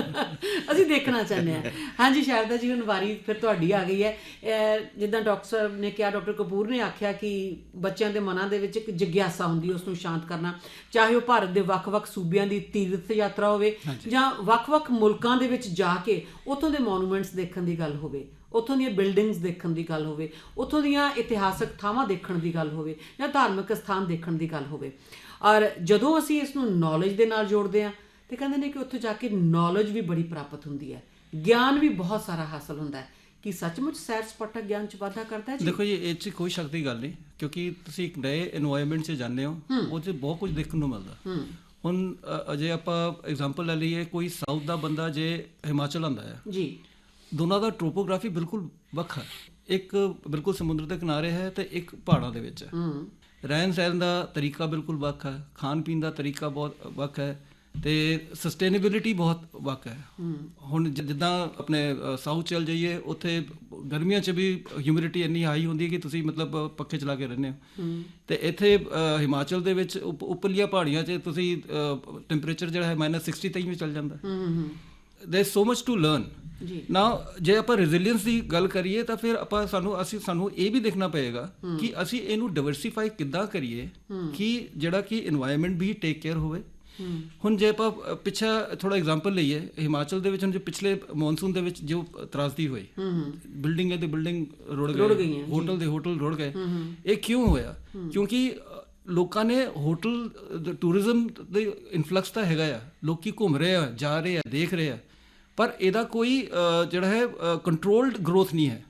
ਅਸੀਂ ਦੇਖਣਾ ਚਾਹੁੰਦੇ ਹਾਂ। ਹਾਂਜੀ ਸ਼ਾਰਦਾ ਜੀ ਹੁਣ ਵਾਰੀ ਫਿਰ ਤੁਹਾਡੀ ਆ ਗਈ ਹੈ। ਜਿੱਦਾਂ ਡਾਕਟਰ ਸਾਹਿਬ ਨੇ ਕਿਹਾ ਡਾਕਟਰ ਕਪੂਰ ਨੇ ਆਖਿਆ ਕਿ ਬੱਚਿਆਂ ਦੇ ਮਨਾਂ ਦੇ ਵਿੱਚ ਇੱਕ ਜਿਗਿਆਸਾ ਹੁੰਦੀ ਉਸ ਨੂੰ ਸ਼ਾਂਤ ਕਰਨਾ। ਚਾਹੇ ਉਹ ਭਾਰਤ ਦੇ ਵੱਖ-ਵੱਖ ਸੂਬਿਆਂ ਦੀ ਤੀਰਥ ਯਾਤਰਾ ਹੋਵੇ ਜਾਂ ਵੱਖ-ਵੱਖ ਮੁਲਕਾਂ ਦੇ ਵਿੱਚ ਜਾ ਕੇ ਉੱਥੋਂ ਦੇ ਮੋਨੂਮੈਂਟਸ ਦੇਖਣ ਦੀ ਗੱਲ ਹੋਵੇ ਉੱਥੋਂ ਦੀਆਂ ਬਿਲਡਿੰਗਸ ਦੇਖਣ ਦੀ ਗੱਲ ਹੋਵੇ ਉੱਥੋਂ ਦੀਆਂ ਇਤਿਹਾਸਕ ਥਾਵਾਂ ਦੇਖਣ ਦੀ ਗੱਲ ਹੋਵੇ ਜਾਂ ਧਾਰਮਿਕ ਸਥਾਨ ਦੇਖਣ ਦੀ ਗੱਲ ਹੋਵੇ। ਔਰ ਜਦੋਂ ਅਸੀਂ ਇਸ ਨੂੰ ਨੌਲੇਜ ਦੇ ਨਾਲ ਜੋੜਦੇ ਹਾਂ ਤੇ ਕਹਿੰਦੇ ਨੇ ਕਿ ਉੱਥੇ ਜਾ ਕੇ ਨੌਲੇਜ ਵੀ ਬੜੀ ਪ੍ਰਾਪਤ ਹੁੰਦੀ ਹੈ ਗਿਆਨ ਵੀ ਬਹੁਤ ਸਾਰਾ ਹਾਸਲ ਹੁੰਦਾ ਹੈ। ਕਿ ਸੱਚਮੁੱਚ ਸੈਰ ਸਪਾਟਾ ਗਿਆਨ ਚ ਵਾਧਾ ਕਰਦਾ ਹੈ ਦੇਖੋ ਜੀ ਇਹ ਚ ਕੋਈ ਸ਼ੱਕ ਦੀ ਗੱਲ ਨਹੀਂ ਕਿਉਂਕਿ ਤੁਸੀਂ ਇੱਕ ਨਏ এনवायरमेंट 'ਚ ਜਾਂਦੇ ਹੋ ਉਹ 'ਚ ਬਹੁਤ ਕੁਝ ਦੇਖਣ ਨੂੰ ਮਿਲਦਾ। ਹੁਣ ਜੇ ਆਪਾਂ ਐਗਜ਼ਾਮਪਲ ਲੈ ਲਈਏ ਕੋਈ ਸਾਊਥ ਦਾ ਬੰਦਾ ਜੇ ਹਿਮਾਚਲ ਆਂਦਾ ਹੈ ਜੀ। ਦੋਨਾਂ ਦਾ ਟੋਪੋਗ੍ਰਾਫੀ ਬਿਲਕੁਲ ਵੱਖਰਾ ਇੱਕ ਬਿਲਕੁਲ ਸਮੁੰਦਰ ਦੇ ਕਿਨਾਰੇ ਹੈ ਤੇ ਇੱਕ ਪਹਾੜਾਂ ਦੇ ਵਿੱਚ ਹੈ। ਰਹਿਣ ਸਹਿਣ ਦਾ ਤਰੀਕਾ ਬਿਲਕੁਲ ਵੱਖ ਹੈ ਖਾਣ ਪੀਣ ਦਾ ਤਰੀਕਾ ਬਹੁਤ ਵੱਖ ਹੈ। ਤੇ ਸਸਟੇਨੇਬਿਲਿਟੀ ਬਹੁਤ ਵਾਕਾ ਹੈ। ਹੁਣ ਜਿੱਦਾਂ ਆਪਣੇ ਸਾਊਥ ਚਲ ਜਾਈਏ ਉੱਥੇ ਗਰਮੀਆਂ 'ਚ ਵੀ ਹਿਊਮਿਡਿਟੀ ਇੰਨੀ ਹਾਈ ਹੁੰਦੀ ਹੈ ਕਿ ਤੁਸੀਂ ਮਤਲਬ ਪੱਖੇ ਚਲਾ ਕੇ ਰਹਿੰਦੇ ਹੋ। ਤੇ ਇੱਥੇ ਹਿਮਾਚਲ ਦੇ ਵਿੱਚ ਉੱਪਰਲੀਆਂ ਪਹਾੜੀਆਂ 'ਚ ਤੁਸੀਂ ਟੈਂਪਰੇਚਰ ਜਿਹੜਾ ਹੈ -60 ਤਾਈਂ ਵੀ ਚਲ ਜਾਂਦਾ। ਦੇ ਸੋ ਮਚ ਟੂ ਲਰਨ ਜੀ। ਨਾ ਜੇ ਆਪਾਂ ਰੈਜ਼ਿਲੀਅੰਸ ਦੀ ਗੱਲ ਕਰੀਏ ਤਾਂ ਫਿਰ ਆਪਾਂ ਸਾਨੂੰ ਅਸੀਂ ਸਾਨੂੰ ਇਹ ਵੀ ਦੇਖਣਾ ਪਏਗਾ ਕਿ ਅਸੀਂ ਇਹਨੂੰ ਡਾਈਵਰਸਿਫਾਈ ਕਿੱਦਾਂ ਕਰੀਏ ਕਿ ਜਿਹੜਾ ਕਿ এনवायरमेंट ਵੀ ਟੇਕ ਕੇਅਰ ਹੋਵੇ। ਹੁਣ ਜੇ ਆਪਾਂ ਪਿੱਛਾ ਥੋੜਾ ਐਗਜ਼ਾਮਪਲ ਲਈਏ ਹਿਮਾਚਲ ਦੇ ਵਿੱਚ ਹੁਣ ਜੋ ਪਿਛਲੇ ਮੌਨਸੂਨ ਦੇ ਵਿੱਚ ਜੋ ਤਰਾਸਦੀ ਹੋਈ ਬਿਲਡਿੰਗ ਦੇ ਬਿਲਡਿੰਗ ਰੁੜ ਗਏ ਹੋਟਲ ਦੇ ਹੋਟਲ ਰੁੜ ਗਏ ਇਹ ਕਿਉਂ ਹੋਇਆ? ਕਿਉਂਕਿ ਲੋਕਾਂ ਨੇ ਹੋਟਲ ਟੂਰਿਜ਼ਮ ਦੇ ਇਨਫਲਕਸ ਤਾਂ ਹੈਗਾ ਆ ਲੋਕੀ ਘੁੰਮ ਰਹੇ ਆ ਜਾ ਰਹੇ ਆ ਦੇਖ ਰਹੇ ਆ ਪਰ ਇਹਦਾ ਕੋਈ ਜਿਹੜਾ ਹੈ ਕੰਟਰੋਲਡ ਗਰੋਥ ਨਹੀਂ ਹੈ।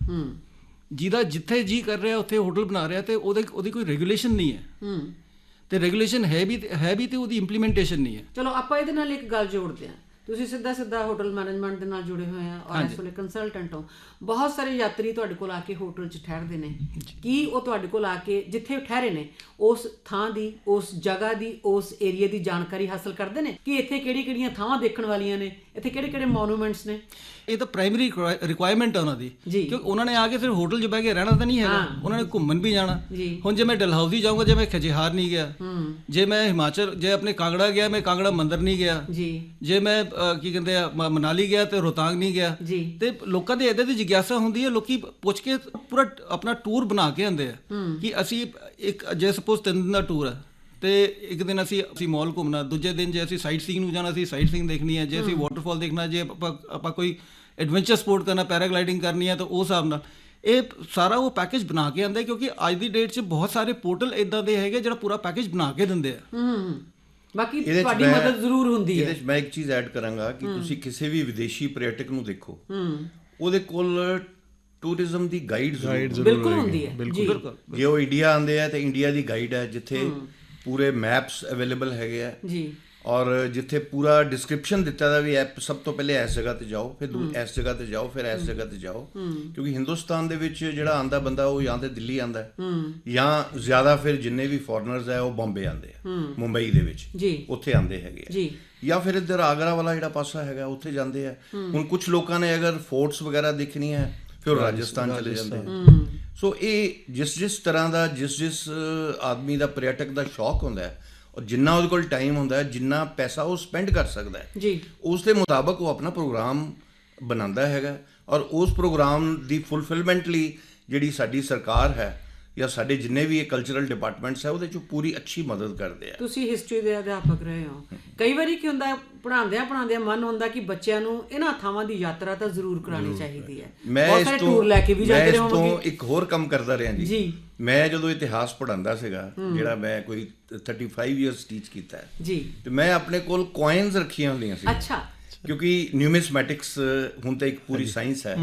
ਜਿਹਦਾ ਜਿੱਥੇ ਜੀ ਕਰ ਰਿਹਾ ਉੱਥੇ ਹੋਟਲ ਬਣਾ ਰਿਹਾ ਤੇ ਉਹਦੇ ਉਹਦੀ ਕੋਈ ਰੈਗੂਲੇਸ਼ਨ ਨਹੀਂ ਹੈ। ਹੂੰ। ਤੇ ਰੈਗੂਲੇਸ਼ਨ ਹੈ ਵੀ ਹੈ ਵੀ ਤੇ ਉਹਦੀ ਇੰਪਲੀਮੈਂਟੇਸ਼ਨ ਨਹੀਂ ਹੈ। ਚਲੋ ਆਪਾਂ ਇਹਦੇ ਨਾਲ ਇੱਕ ਗੱਲ ਜੋੜਦੇ ਹਾਂ। ਤੁਸੀਂ ਸਿੱਧਾ ਸਿੱਧਾ ਹੋਟਲ ਮੈਨੇਜਮੈਂਟ ਦੇ ਨਾਲ ਜੁੜੇ ਹੋਏ ਆ ਔਰ ਇਸ ਵੇਲੇ ਕੰਸਲਟੈਂਟ ਹੋ। ਬਹੁਤ ਸਾਰੇ ਯਾਤਰੀ ਤੁਹਾਡੇ ਕੋਲ ਆ ਕੇ ਹੋਟਲ 'ਚ ਠਹਿਰਦੇ ਨੇ। ਕੀ ਉਹ ਤੁਹਾਡੇ ਕੋਲ ਆ ਕੇ ਜਿੱਥੇ ਉਹ ਠਹਿਰੇ ਨੇ ਉਸ ਥਾਂ ਦੀ ਉਸ ਜਗ੍ਹਾ ਦੀ ਉਸ ਏਰੀਆ ਦੀ ਜਾਣਕਾਰੀ ਹਾਸਲ ਕਰਦੇ ਨੇ? ਕਿ ਇੱਥੇ ਕਿਹੜੀ-ਕਿਹੜੀਆਂ ਥਾਵਾਂ ਦੇਖਣ ਵਾਲੀਆਂ ਨੇ? ਇੱਥੇ ਕਿਹੜੇ-ਕਿਹੜੇ ਮੋਨੂਮੈਂਟਸ ਨੇ? ਇਹ ਤਾਂ ਪ੍ਰਾਇਮਰੀ ਰਿਕੁਆਇਰਮੈਂਟ ਹੈ ਉਹਨਾਂ ਦੀ। ਕਿਉਂਕਿ ਉਹਨਾਂ ਨੇ ਆ ਕੇ ਸਿਰਫ ਹੋਟਲ 'ਚ ਬਹਿ ਕੇ ਰਹਿਣਾ ਤਾਂ ਨਹੀਂ ਹੈਗਾ। ਉਹਨਾਂ ਨੇ ਘੁੰਮਣ ਵੀ ਜਾਣਾ। ਹੁਣ ਜੇ ਮੈਂ ਡਲਹੌਜ਼ੀ ਜਾਊਂਗਾ ਜੇ ਮੈਂ ਖਜਿਹਾਰ ਨਹੀਂ ਗਿਆ ਜੇ ਮੈਂ ਹਿਮਾਚਲ ਜੇ ਆਪਣੇ ਕਾਂਗੜਾ ਗਿਆ ਮੈਂ ਕਾਂਗੜਾ ਮੰਦਿਰ ਨਹੀਂ ਗਿਆ। ਜੀ। ਮੈਂ ਕੀ ਕਹਿੰਦੇ ਆ ਮਨਾਲੀ ਗਿਆ ਤੇ ਰੋਹਤਾਂਗ ਨਹੀਂ ਗਿਆ। ਤੇ ਲੋਕਾਂ ਦੇ ਇਦਾਂ ਦੀ ਜਿਗਿਆਸਾ ਹੁੰਦੀ ਹੈ ਲੋਕੀ ਪੁੱਛ ਕੇ ਪੂਰਾ ਆਪਣਾ ਟੂਰ ਬਣਾ ਕੇ ਆਉਂਦੇ ਆ ਕਿ ਅਸੀਂ ਇੱਕ ਜੇ ਸਪੋਜ਼ ਤਿੰਨ ਦਿਨ ਦਾ ਟੂਰ ਹੈ ਤੇ ਇੱਕ ਦਿਨ ਅਸੀਂ ਅਸੀਂ ਮਾਲ ਘੁੰਮਣਾ ਦੂਜੇ ਦਿਨ ਜੇ ਅਸੀਂ ਸਾਈਟ ਸੀਇੰਗ ਨੂੰ ਜਾਣਾ ਅਸੀਂ ਸਾਈਟ ਸੀਇੰਗ ਦੇਖਣੀ ਹੈ ਜੇ ਅਸੀਂ ਵਾਟਰਫਾਲ ਦੇਖਣਾ ਜੇ ਆਪਾਂ ਆਪਾਂ ਕੋਈ ਐਡਵੈਂਚਰ ਸਪੋਰਟ ਕਰਨਾ ਪੈਰਾਗਲਾਈਡਿੰਗ ਕਰਨੀ ਹੈ ਤਾਂ ਉਸ ਹਿਸਾਬ ਨਾਲ। ਇਹ ਸਾਰਾ ਉਹ ਪੈਕੇਜ ਬਣਾ ਕੇ ਆਉਂਦਾ ਹੈ ਕਿਉਂਕਿ ਅੱਜ ਦੀ ਡੇਟ 'ਚ ਬਹੁਤ ਸਾਰੇ ਪੋਰਟਲ ਇਦਾਂ ਦੇ ਹੈਗੇ ਜਿਹੜਾ ਪੂਰਾ ਪੈਕੇਜ ਬਣਾ ਕੇ ਦਿੰਦੇ ਆ। ਹੂੰ ਹੂੰ। ਬਾਕੀ ਇਹਦੇ ਤੁਹਾਡੀ ਮਦਦ ਜ਼ਰੂਰ ਹੁੰਦੀ ਇਹਦੇ ਹੈ 'ਚ ਮੈਂ ਇੱਕ ਚੀਜ਼ ਐਡ ਕਰਾਂਗਾ ਕਿ ਤੁਸੀਂ ਕਿਸੇ ਵੀ ਵਿਦੇਸ਼ੀ ਪਰਯਟਕ ਨੂੰ ਦੇਖੋ। ਹੂੰ। ਉਹਦੇ ਕੋਲ ਟੂਰਿਜ਼ਮ ਦੀ ਗਾਈਡ ਜ਼ਰੂਰ ਬਿਲਕੁਲ ਹੁੰਦੀ ਹੈ। ਜੀ। ਜੇ ਉਹ ਇੰਡੀਆ ਆਉਂਦੇ ਆ ਤੇ ਇੰਡੀਆ ਦੀ ਗਾਈਡ ਹੈ ਜਿੱਥੇ ਪੂਰੇ ਮੈਪਸ ਅਵੇਲੇਬਲ ਹੈਗੇ ਆ। ਜੀ। ਔਰ ਜਿੱਥੇ ਪੂਰਾ ਡਿਸਕ੍ਰਿਪਸ਼ਨ ਦਿੱਤਾ ਦਾ ਵੀ ਐਪ ਸਭ ਤੋਂ ਪਹਿਲੇ ਇਸ ਜਗ੍ਹਾ ਤੇ ਜਾਓ ਫਿਰ ਇਸ ਜਗ੍ਹਾ ਤੇ ਜਾਓ ਫਿਰ ਇਸ ਜਗ੍ਹਾ ਤੇ ਜਾਓ। ਕਿਉਂਕਿ ਹਿੰਦੁਸਤਾਨ ਦੇ ਵਿੱਚ ਜਿਹੜਾ ਆਂਦਾ ਬੰਦਾ ਉਹ ਜਾਂ ਤੇ ਦਿੱਲੀ ਆਂਦਾ ਹੈ ਜਾਂ ਜ਼ਿਆਦਾ ਫਿਰ ਜਿੰਨੇ ਵੀ ਫੋਰਨਰਸ ਹੈ ਉਹ ਬੰਬੇ ਆਂਦੇ ਆ ਮੁੰਬਈ ਦੇ ਵਿੱਚ। ਜੀ। ਉੱਥੇ ਆਂਦੇ ਹੈਗੇ ਆ। ਜੀ। ਜਾਂ ਫਿਰ ਇੱਧਰ ਆਗਰਾ ਵਾਲਾ ਜਿਹੜਾ ਪਾਸਾ ਹੈਗਾ ਉੱਥੇ ਜਾਂਦੇ ਆ। ਹੁਣ ਕੁਝ ਲੋਕਾਂ ਨੇ ਅਗਰ ਫੋਰਟਸ ਵਗੈਰਾ ਦੇਖਣੀ ਹੈ ਫਿਰ ਰਾਜਸਥਾਨ ਚਲੇ ਜਾਂਦੇ ਆ। ਸੋ ਇਹ ਜਿਸ ਜਿਸ ਤਰ੍ਹਾਂ ਦਾ ਜਿਸ ਜਿਸ ਆਦਮੀ ਦਾ ਪਰਯਟਕ ਦਾ ਸ਼ੌਕ ਹੁੰਦਾ ਹੈ ਔਰ ਜਿੰਨਾ ਉਹਦੇ ਕੋਲ ਟਾਈਮ ਹੁੰਦਾ ਹੈ ਜਿੰਨਾ ਪੈਸਾ ਉਹ ਸਪੈਂਡ ਕਰ ਸਕਦਾ ਹੈ ਜੀ। ਉਸ ਦੇ ਮੁਤਾਬਕ ਉਹ ਆਪਣਾ ਪ੍ਰੋਗਰਾਮ ਬਣਾਉਂਦਾ ਹੈਗਾ ਔਰ ਉਸ ਪ੍ਰੋਗਰਾਮ ਦੀ ਫੁੱਲਫਿਲਮੈਂਟ ਲਈ ਜਿਹੜੀ ਸਾਡੀ ਸਰਕਾਰ ਹੈ ਜਾਂ ਸਾਡੇ ਜਿੰਨੇ ਵੀ ਇਹ ਕਲਚਰਲ ਡਿਪਾਰਟਮੈਂਟਸ ਹੈ ਉਹਦੇ ਚ ਪੂਰੀ ਅੱਛੀ ਮਦਦ ਕਰਦੇ ਆ। ਤੁਸੀਂ ਹਿਸਟਰੀ ਦੇ ਅਧਿਆਪਕ ਰਹੇ ਹੋ। ਕਈ ਵਾਰੀ ਕੀ ਹੁੰਦਾ ਪੜਾਉਂਦਿਆਂ ਪੜਾਉਂਦਿਆਂ ਮਨ ਹੁੰਦਾ ਕਿ ਬੱਚਿਆਂ ਨੂੰ ਇਹਨਾਂ ਥਾਵਾਂ ਦੀ ਯਾਤਰਾ ਤਾਂ ਜ਼ਰੂਰ ਕਰਾਉਣੀ ਚਾਹੀਦੀ ਹੈ। ਮੈਂ ਇਸ ਤੋਂ ਟੂਰ ਲੈ ਕੇ ਵੀ ਜਾਂਦੇ ਰਹੇ ਤੋਂ ਹੋਵੋਗੇ ਇੱਕ ਹੋਰ ਕੰਮ ਕਰਦਾ ਰਿਹਾ ਜੀ। ਜੀ। ਮੈਂ ਜਦੋਂ ਇਤਿਹਾਸ ਪੜ੍ਹਾਉਂਦਾ ਸੀਗਾ ਜਿਹੜਾ ਮੈਂ ਕੋਈ 35 ਇਅਰਸ ਟੀਚ ਕੀਤਾ ਹੈ ਜੀ। ਤੇ ਮੈਂ ਆਪਣੇ ਕੋਲ ਕੋਇਨਸ ਰੱਖੀਆਂ ਹੁੰਦੀਆਂ ਸੀ। ਅੱਛਾ। ਕਿਉਂਕਿ ਨਿਊਮਿਸਮੈਟਿਕਸ ਹੁਣ ਤਾਂ ਇੱਕ ਪੂਰੀ ਸਾਇੰਸ ਹੈ।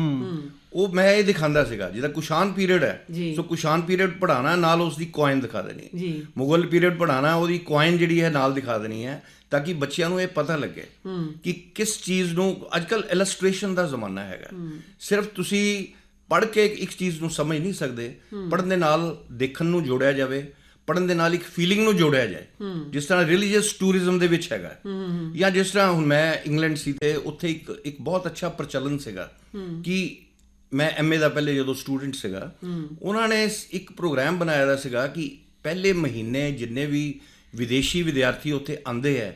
ਉਹ ਮੈਂ ਇਹ ਦਿਖਾਉਂਦਾ ਸੀਗਾ ਜਿਹਦਾ ਕੁਸ਼ਾਨ ਪੀਰੀਅਡ। ਹੈ ਸੋ ਕੁਸ਼ਾਨ ਪੀਰੀਅਡ ਪੜਾਣਾ ਨਾਲ ਉਸ ਦੀ ਕੋਇਨ ਦਿਖਾ ਦੇਣੀ ਜੀ। ਮੁਗਲ ਪੀਰੀਅਡ ਪੜਾਣਾ ਉਹਦੀ ਕੋਇਨ ਜਿਹੜੀ ਹੈ ਨਾਲ ਦਿਖਾ ਦੇਣੀ ਹੈ ਤਾਂ ਕਿ ਬੱਚਿਆਂ ਨੂੰ ਇਹ ਪਤਾ ਲੱਗੇ ਕਿ ਕਿਸ ਚੀਜ਼ ਨੂੰ ਅੱਜਕੱਲ ਇਲਸਟ੍ਰੇਸ਼ਨ ਦਾ ਜ਼ਮਾਨਾ ਹੈਗਾ। ਸਿਰਫ ਤੁਸੀਂ ਪੜ੍ਹ ਕੇ ਇੱਕ ਚੀਜ਼ ਨੂੰ ਸਮਝ ਨਹੀਂ ਸਕਦੇ ਪੜ੍ਹਨ ਦੇ ਨਾਲ ਦੇਖਣ ਨੂੰ ਜੋੜਿਆ ਜਾਵੇ ਪੜ੍ਹਨ ਦੇ ਨਾਲ ਇੱਕ ਫੀਲਿੰਗ ਨੂੰ ਜੋੜਿਆ ਜਾਏ। ਜਿਸ ਤਰ੍ਹਾਂ ਰਿਲੀਜੀਅਸ ਟੂਰਿਜ਼ਮ ਦੇ ਵਿੱਚ ਹੈਗਾ। ਜਾਂ ਜਿਸ ਤਰ੍ਹਾਂ ਹੁਣ ਮੈਂ ਇੰਗਲੈਂਡ ਸੀ ਤੇ ਉੱਥੇ ਇੱਕ ਇੱਕ ਬਹੁਤ ਅੱਛਾ ਪ੍ਰਚਲਨ ਸੀਗਾ ਕਿ ਮੈਂ ਐਮਏ ਦਾ ਪਹਿਲੇ ਜਦੋਂ ਸਟੂਡੈਂਟ ਸੀਗਾ ਉਹਨਾਂ ਨੇ ਇੱਕ ਪ੍ਰੋਗਰਾਮ ਬਣਾਇਆ ਦਾ ਸੀਗਾ ਕਿ ਪਹਿਲੇ ਮਹੀਨੇ ਜਿੰਨੇ ਵੀ ਵਿਦੇਸ਼ੀ ਵਿਦਿਆਰਥੀ ਉੱਥੇ ਆਂਦੇ ਆ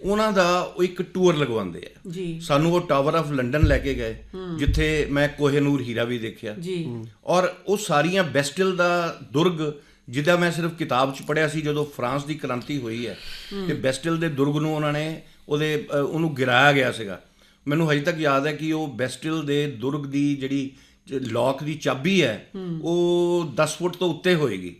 ਉਹਨਾਂ ਦਾ ਉਹ ਇੱਕ ਟੂਰ ਲਗਵਾਉਂਦੇ ਆ। ਜੀ। ਸਾਨੂੰ ਉਹ ਟਾਵਰ ਆਫ ਲੰਡਨ ਲੈ ਕੇ ਗਏ ਜਿੱਥੇ ਮੈਂ ਕੋਹੇਨੂਰ ਹੀਰਾ ਵੀ ਦੇਖਿਆ। ਜੀ। ਔਰ ਉਹ ਸਾਰੀਆਂ ਬੈਸਟਲ ਦਾ ਦੁਰਗ ਜਿਹਦਾ ਮੈਂ ਸਿਰਫ ਕਿਤਾਬ 'ਚ ਪੜਿਆ ਸੀ ਜਦੋਂ ਫਰਾਂਸ ਦੀ ਕ੍ਰਾਂਤੀ ਹੋਈ ਹੈ ਤੇ ਬੈਸਟਲ ਦੇ ਦੁਰਗ ਨੂੰ ਉਹਨਾਂ ਨੇ ਉਹਦੇ ਉਹਨੂੰ ਗਿਰਾਇਆ ਗਿਆ ਸੀਗਾ। ਮੈਨੂੰ ਹਜੇ ਤੱਕ ਯਾਦ ਹੈ ਕਿ ਉਹ ਬੈਸਟਲ ਦੇ ਦੁਰਗ ਦੀ ਜਿਹੜੀ ਲੌਕ ਦੀ ਚਾਬੀ ਹੈ ਉਹ 10 ਫੁੱਟ ਤੋਂ ਉੱਤੇ ਹੋਏਗੀ।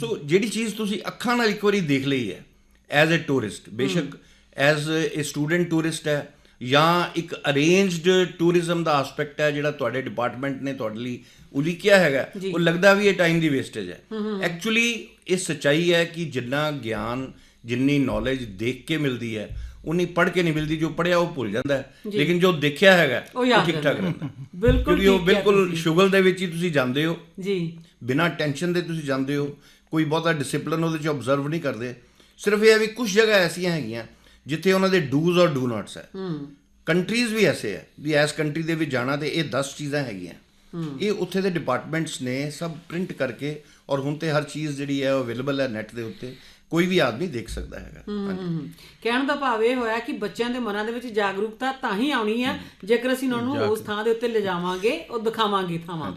ਸੋ ਜਿਹੜੀ ਚੀਜ਼ ਤੁਸੀਂ ਅੱਖਾਂ ਨਾਲ ਇੱਕ ਵਾਰੀ ਦੇਖ ਲਈ ਹੈ ਐਜ਼ ਅ ਟੂਰਿਸਟ ਬੇਸ਼ੱਕ ਐਜ਼ ਅ ਸਟੂਡੈਂਟ ਟੂਰਿਸਟ ਹੈ ਜਾਂ ਇੱਕ ਅਰੇਂਜਡ ਟੂਰਿਜ਼ਮ ਦਾ ਐਸਪੈਕਟ ਹੈ ਜਿਹੜਾ ਤੁਹਾਡੇ ਡਿਪਾਰਟਮੈਂਟ ਨੇ ਤੁਹਾਡੇ ਲਈ ਉਲੀਕਿਆ ਹੈਗਾ ਉਹ ਲੱਗਦਾ ਵੀ ਇਹ ਟਾਈਮ ਦੀ ਵੇਸਟੇਜ ਹੈ। ਐਕਚੁਅਲੀ ਇਹ ਸੱਚਾਈ ਹੈ ਕਿ ਜਿੰਨਾ ਗਿਆਨ ਜਿੰਨੀ ਨੌਲੇਜ ਦੇਖ ਕੇ ਮਿਲਦੀ ਹੈ ਉਨੀ ਪੜ੍ਹ ਕੇ ਨਹੀਂ ਮਿਲਦੀ ਜੋ ਪੜਿਆ ਉਹ ਭੁੱਲ ਜਾਂਦਾ ਲੇਕਿਨ ਜੋ ਦੇਖਿਆ ਹੈਗਾ ਉਹ ਠੀਕ ਠਾਕ ਰਹਿੰਦਾ। ਬਿਲਕੁਲ ਕਿਉਂਕਿ ਉਹ ਬਿਲਕੁਲ ਸ਼ੁਗਲ ਦੇ ਵਿੱਚ ਹੀ ਤੁਸੀਂ ਜਾਂਦੇ ਹੋ। ਜੀ। ਬਿਨਾਂ ਟੈਨਸ਼ਨ ਦੇ ਤੁਸੀਂ ਜਾਂਦੇ ਹੋ। ਕੋਈ ਬਹੁਤਾ ਡਿਸਪਲਿਨ ਉਹਦੇ ਚ ਆਬਜ਼ਰਵ ਨਹੀਂ ਕਰਦੇ। ਸਿਰਫ ਇਹ ਹੈ ਵੀ ਕੁਝ ਜਗ੍ਹਾ ਐਸੀਆਂ ਹੈਗੀਆਂ ਜਿੱਥੇ ਉਹਨਾਂ ਦੇ ਡੂਜ਼ ਔਰ ਡੂ ਨਾਟਸ ਹੈ। ਕੰਟਰੀਜ਼ ਵੀ ਐਸੇ ਹੈ ਵੀ ਐਸ ਕੰਟਰੀ ਦੇ ਵਿੱਚ ਜਾਣਾ ਤੇ ਇਹ 10 ਚੀਜ਼ਾਂ ਹੈਗੀਆਂ। ਇਹ ਉੱਥੇ ਦੇ ਡਿਪਾਰਟਮੈਂਟਸ ਨੇ ਸਭ ਪ੍ਰਿੰਟ ਕਰਕੇ ਔਰ ਹੁਣ ਤੇ ਹਰ ਚੀਜ਼ ਜਿਹੜੀ ਹੈ ਉਹ ਅਵੇਲੇਬਲ ਹੈ ਨੈਟ ਦੇ ਉੱਤੇ। ਕੋਈ ਵੀ ਆਦਮੀ ਦੇਖ ਸਕਦਾ ਹੈਗਾ। ਕਹਿਣ ਦਾ ਭਾਵ ਇਹ ਹੋਇਆ ਕਿ ਬੱਚਿਆਂ ਦੇ ਮਨਾਂ ਦੇ ਵਿੱਚ ਜਾਗਰੂਕਤਾ ਤਾਂ ਹੀ ਆਉਣੀ ਹੈ ਜੇਕਰ ਅਸੀਂ ਉਹਨਾਂ ਨੂੰ ਉਸ ਥਾਂ ਦੇ ਉੱਤੇ ਲਿਜਾਵਾਂਗੇ ਉਹ ਦਿਖਾਵਾਂਗੇ ਥਾਵਾਂ।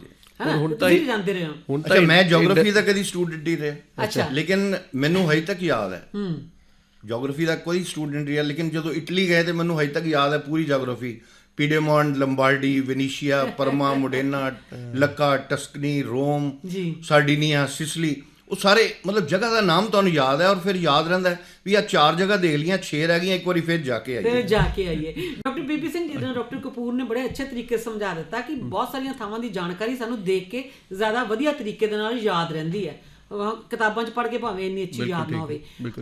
ਹੁਣ ਤਾਂ ਵੀ ਜਾਂਦੇ ਰਹੇ ਹੋ। ਹੁਣ ਅੱਛਾ ਮੈਂ ਜੀਓਗ੍ਰਾਫੀ ਦਾ ਕਦੀ ਸਟੂਡੈਂਟ ਹੀ ਰਿਹਾ। ਅੱਛਾ। ਲੇਕਿਨ ਮੈਨੂੰ ਹਜੇ ਤੱਕ ਯਾਦ ਹੈ। ਜੀਓਗ੍ਰਾਫੀ ਦਾ ਕੋਈ ਸਟੂਡੈਂਟ ਰਿਹਾ ਲੇਕਿਨ ਜਦੋਂ ਇਟਲੀ ਗਏ ਤੇ ਮੈਨੂੰ ਹਜੇ ਤੱਕ ਯਾਦ ਹੈ ਪੂਰੀ ਜੀਓਗ੍ਰਾਫੀ ਪੀਡੇਮੌਂਟ ਲੰਬਾਰਡੀ ਵੈਨੀਸ਼ੀਆ ਪਰਮਾ ਮੋਡੇਨਾ ਲੱਕਾ ਟਸਕਨੀ ਰੋਮ ਜੀ। Sardinia Sicily. ਉਹ ਸਾਰੇ ਮਤਲਬ ਜਗ੍ਹਾ ਦਾ ਨਾਮ ਤੁਹਾਨੂੰ ਯਾਦ ਹੈ ਔਰ ਫਿਰ ਯਾਦ ਰਹਿੰਦਾ ਹੈ ਵੀ ਆ ਚਾਰ ਜਗ੍ਹਾ ਦੇਖ ਲੀਆਂ 6 ਰਹਿ ਗਈਆਂ ਇੱਕ ਵਾਰੀ ਫਿਰ ਜਾ ਕੇ ਆਈਏ। ਤੇ ਜਾ ਕੇ ਆਈਏ। ਡਾਕਟਰ ਬੀਪੀ ਸਿੰਘ ਜਿੱਦਾਂ ਡਾਕਟਰ ਕਪੂਰ ਨੇ ਬੜੇ ਅੱਛੇ ਤਰੀਕੇ ਸਮਝਾ ਦਿੱਤਾ ਕਿ ਬਹੁਤ ਸਾਰੀਆਂ ਥਾਵਾਂ ਦੀ ਜਾਣਕਾਰੀ ਸਾਨੂੰ ਦੇਖ ਕੇ ਜ਼ਿਆਦਾ ਵਧੀਆ ਤਰੀਕੇ ਦੇ ਨਾਲ ਯਾਦ ਰਹਿੰਦੀ ਹੈ। ਕਿਤਾਬਾਂ 'ਚ ਪੜ੍ਹ ਕੇ ਭਾਵੇਂ ਇੰਨੀ ਅੱਛੀ ਯਾਦ ਨਾ ਹੋਵੇ।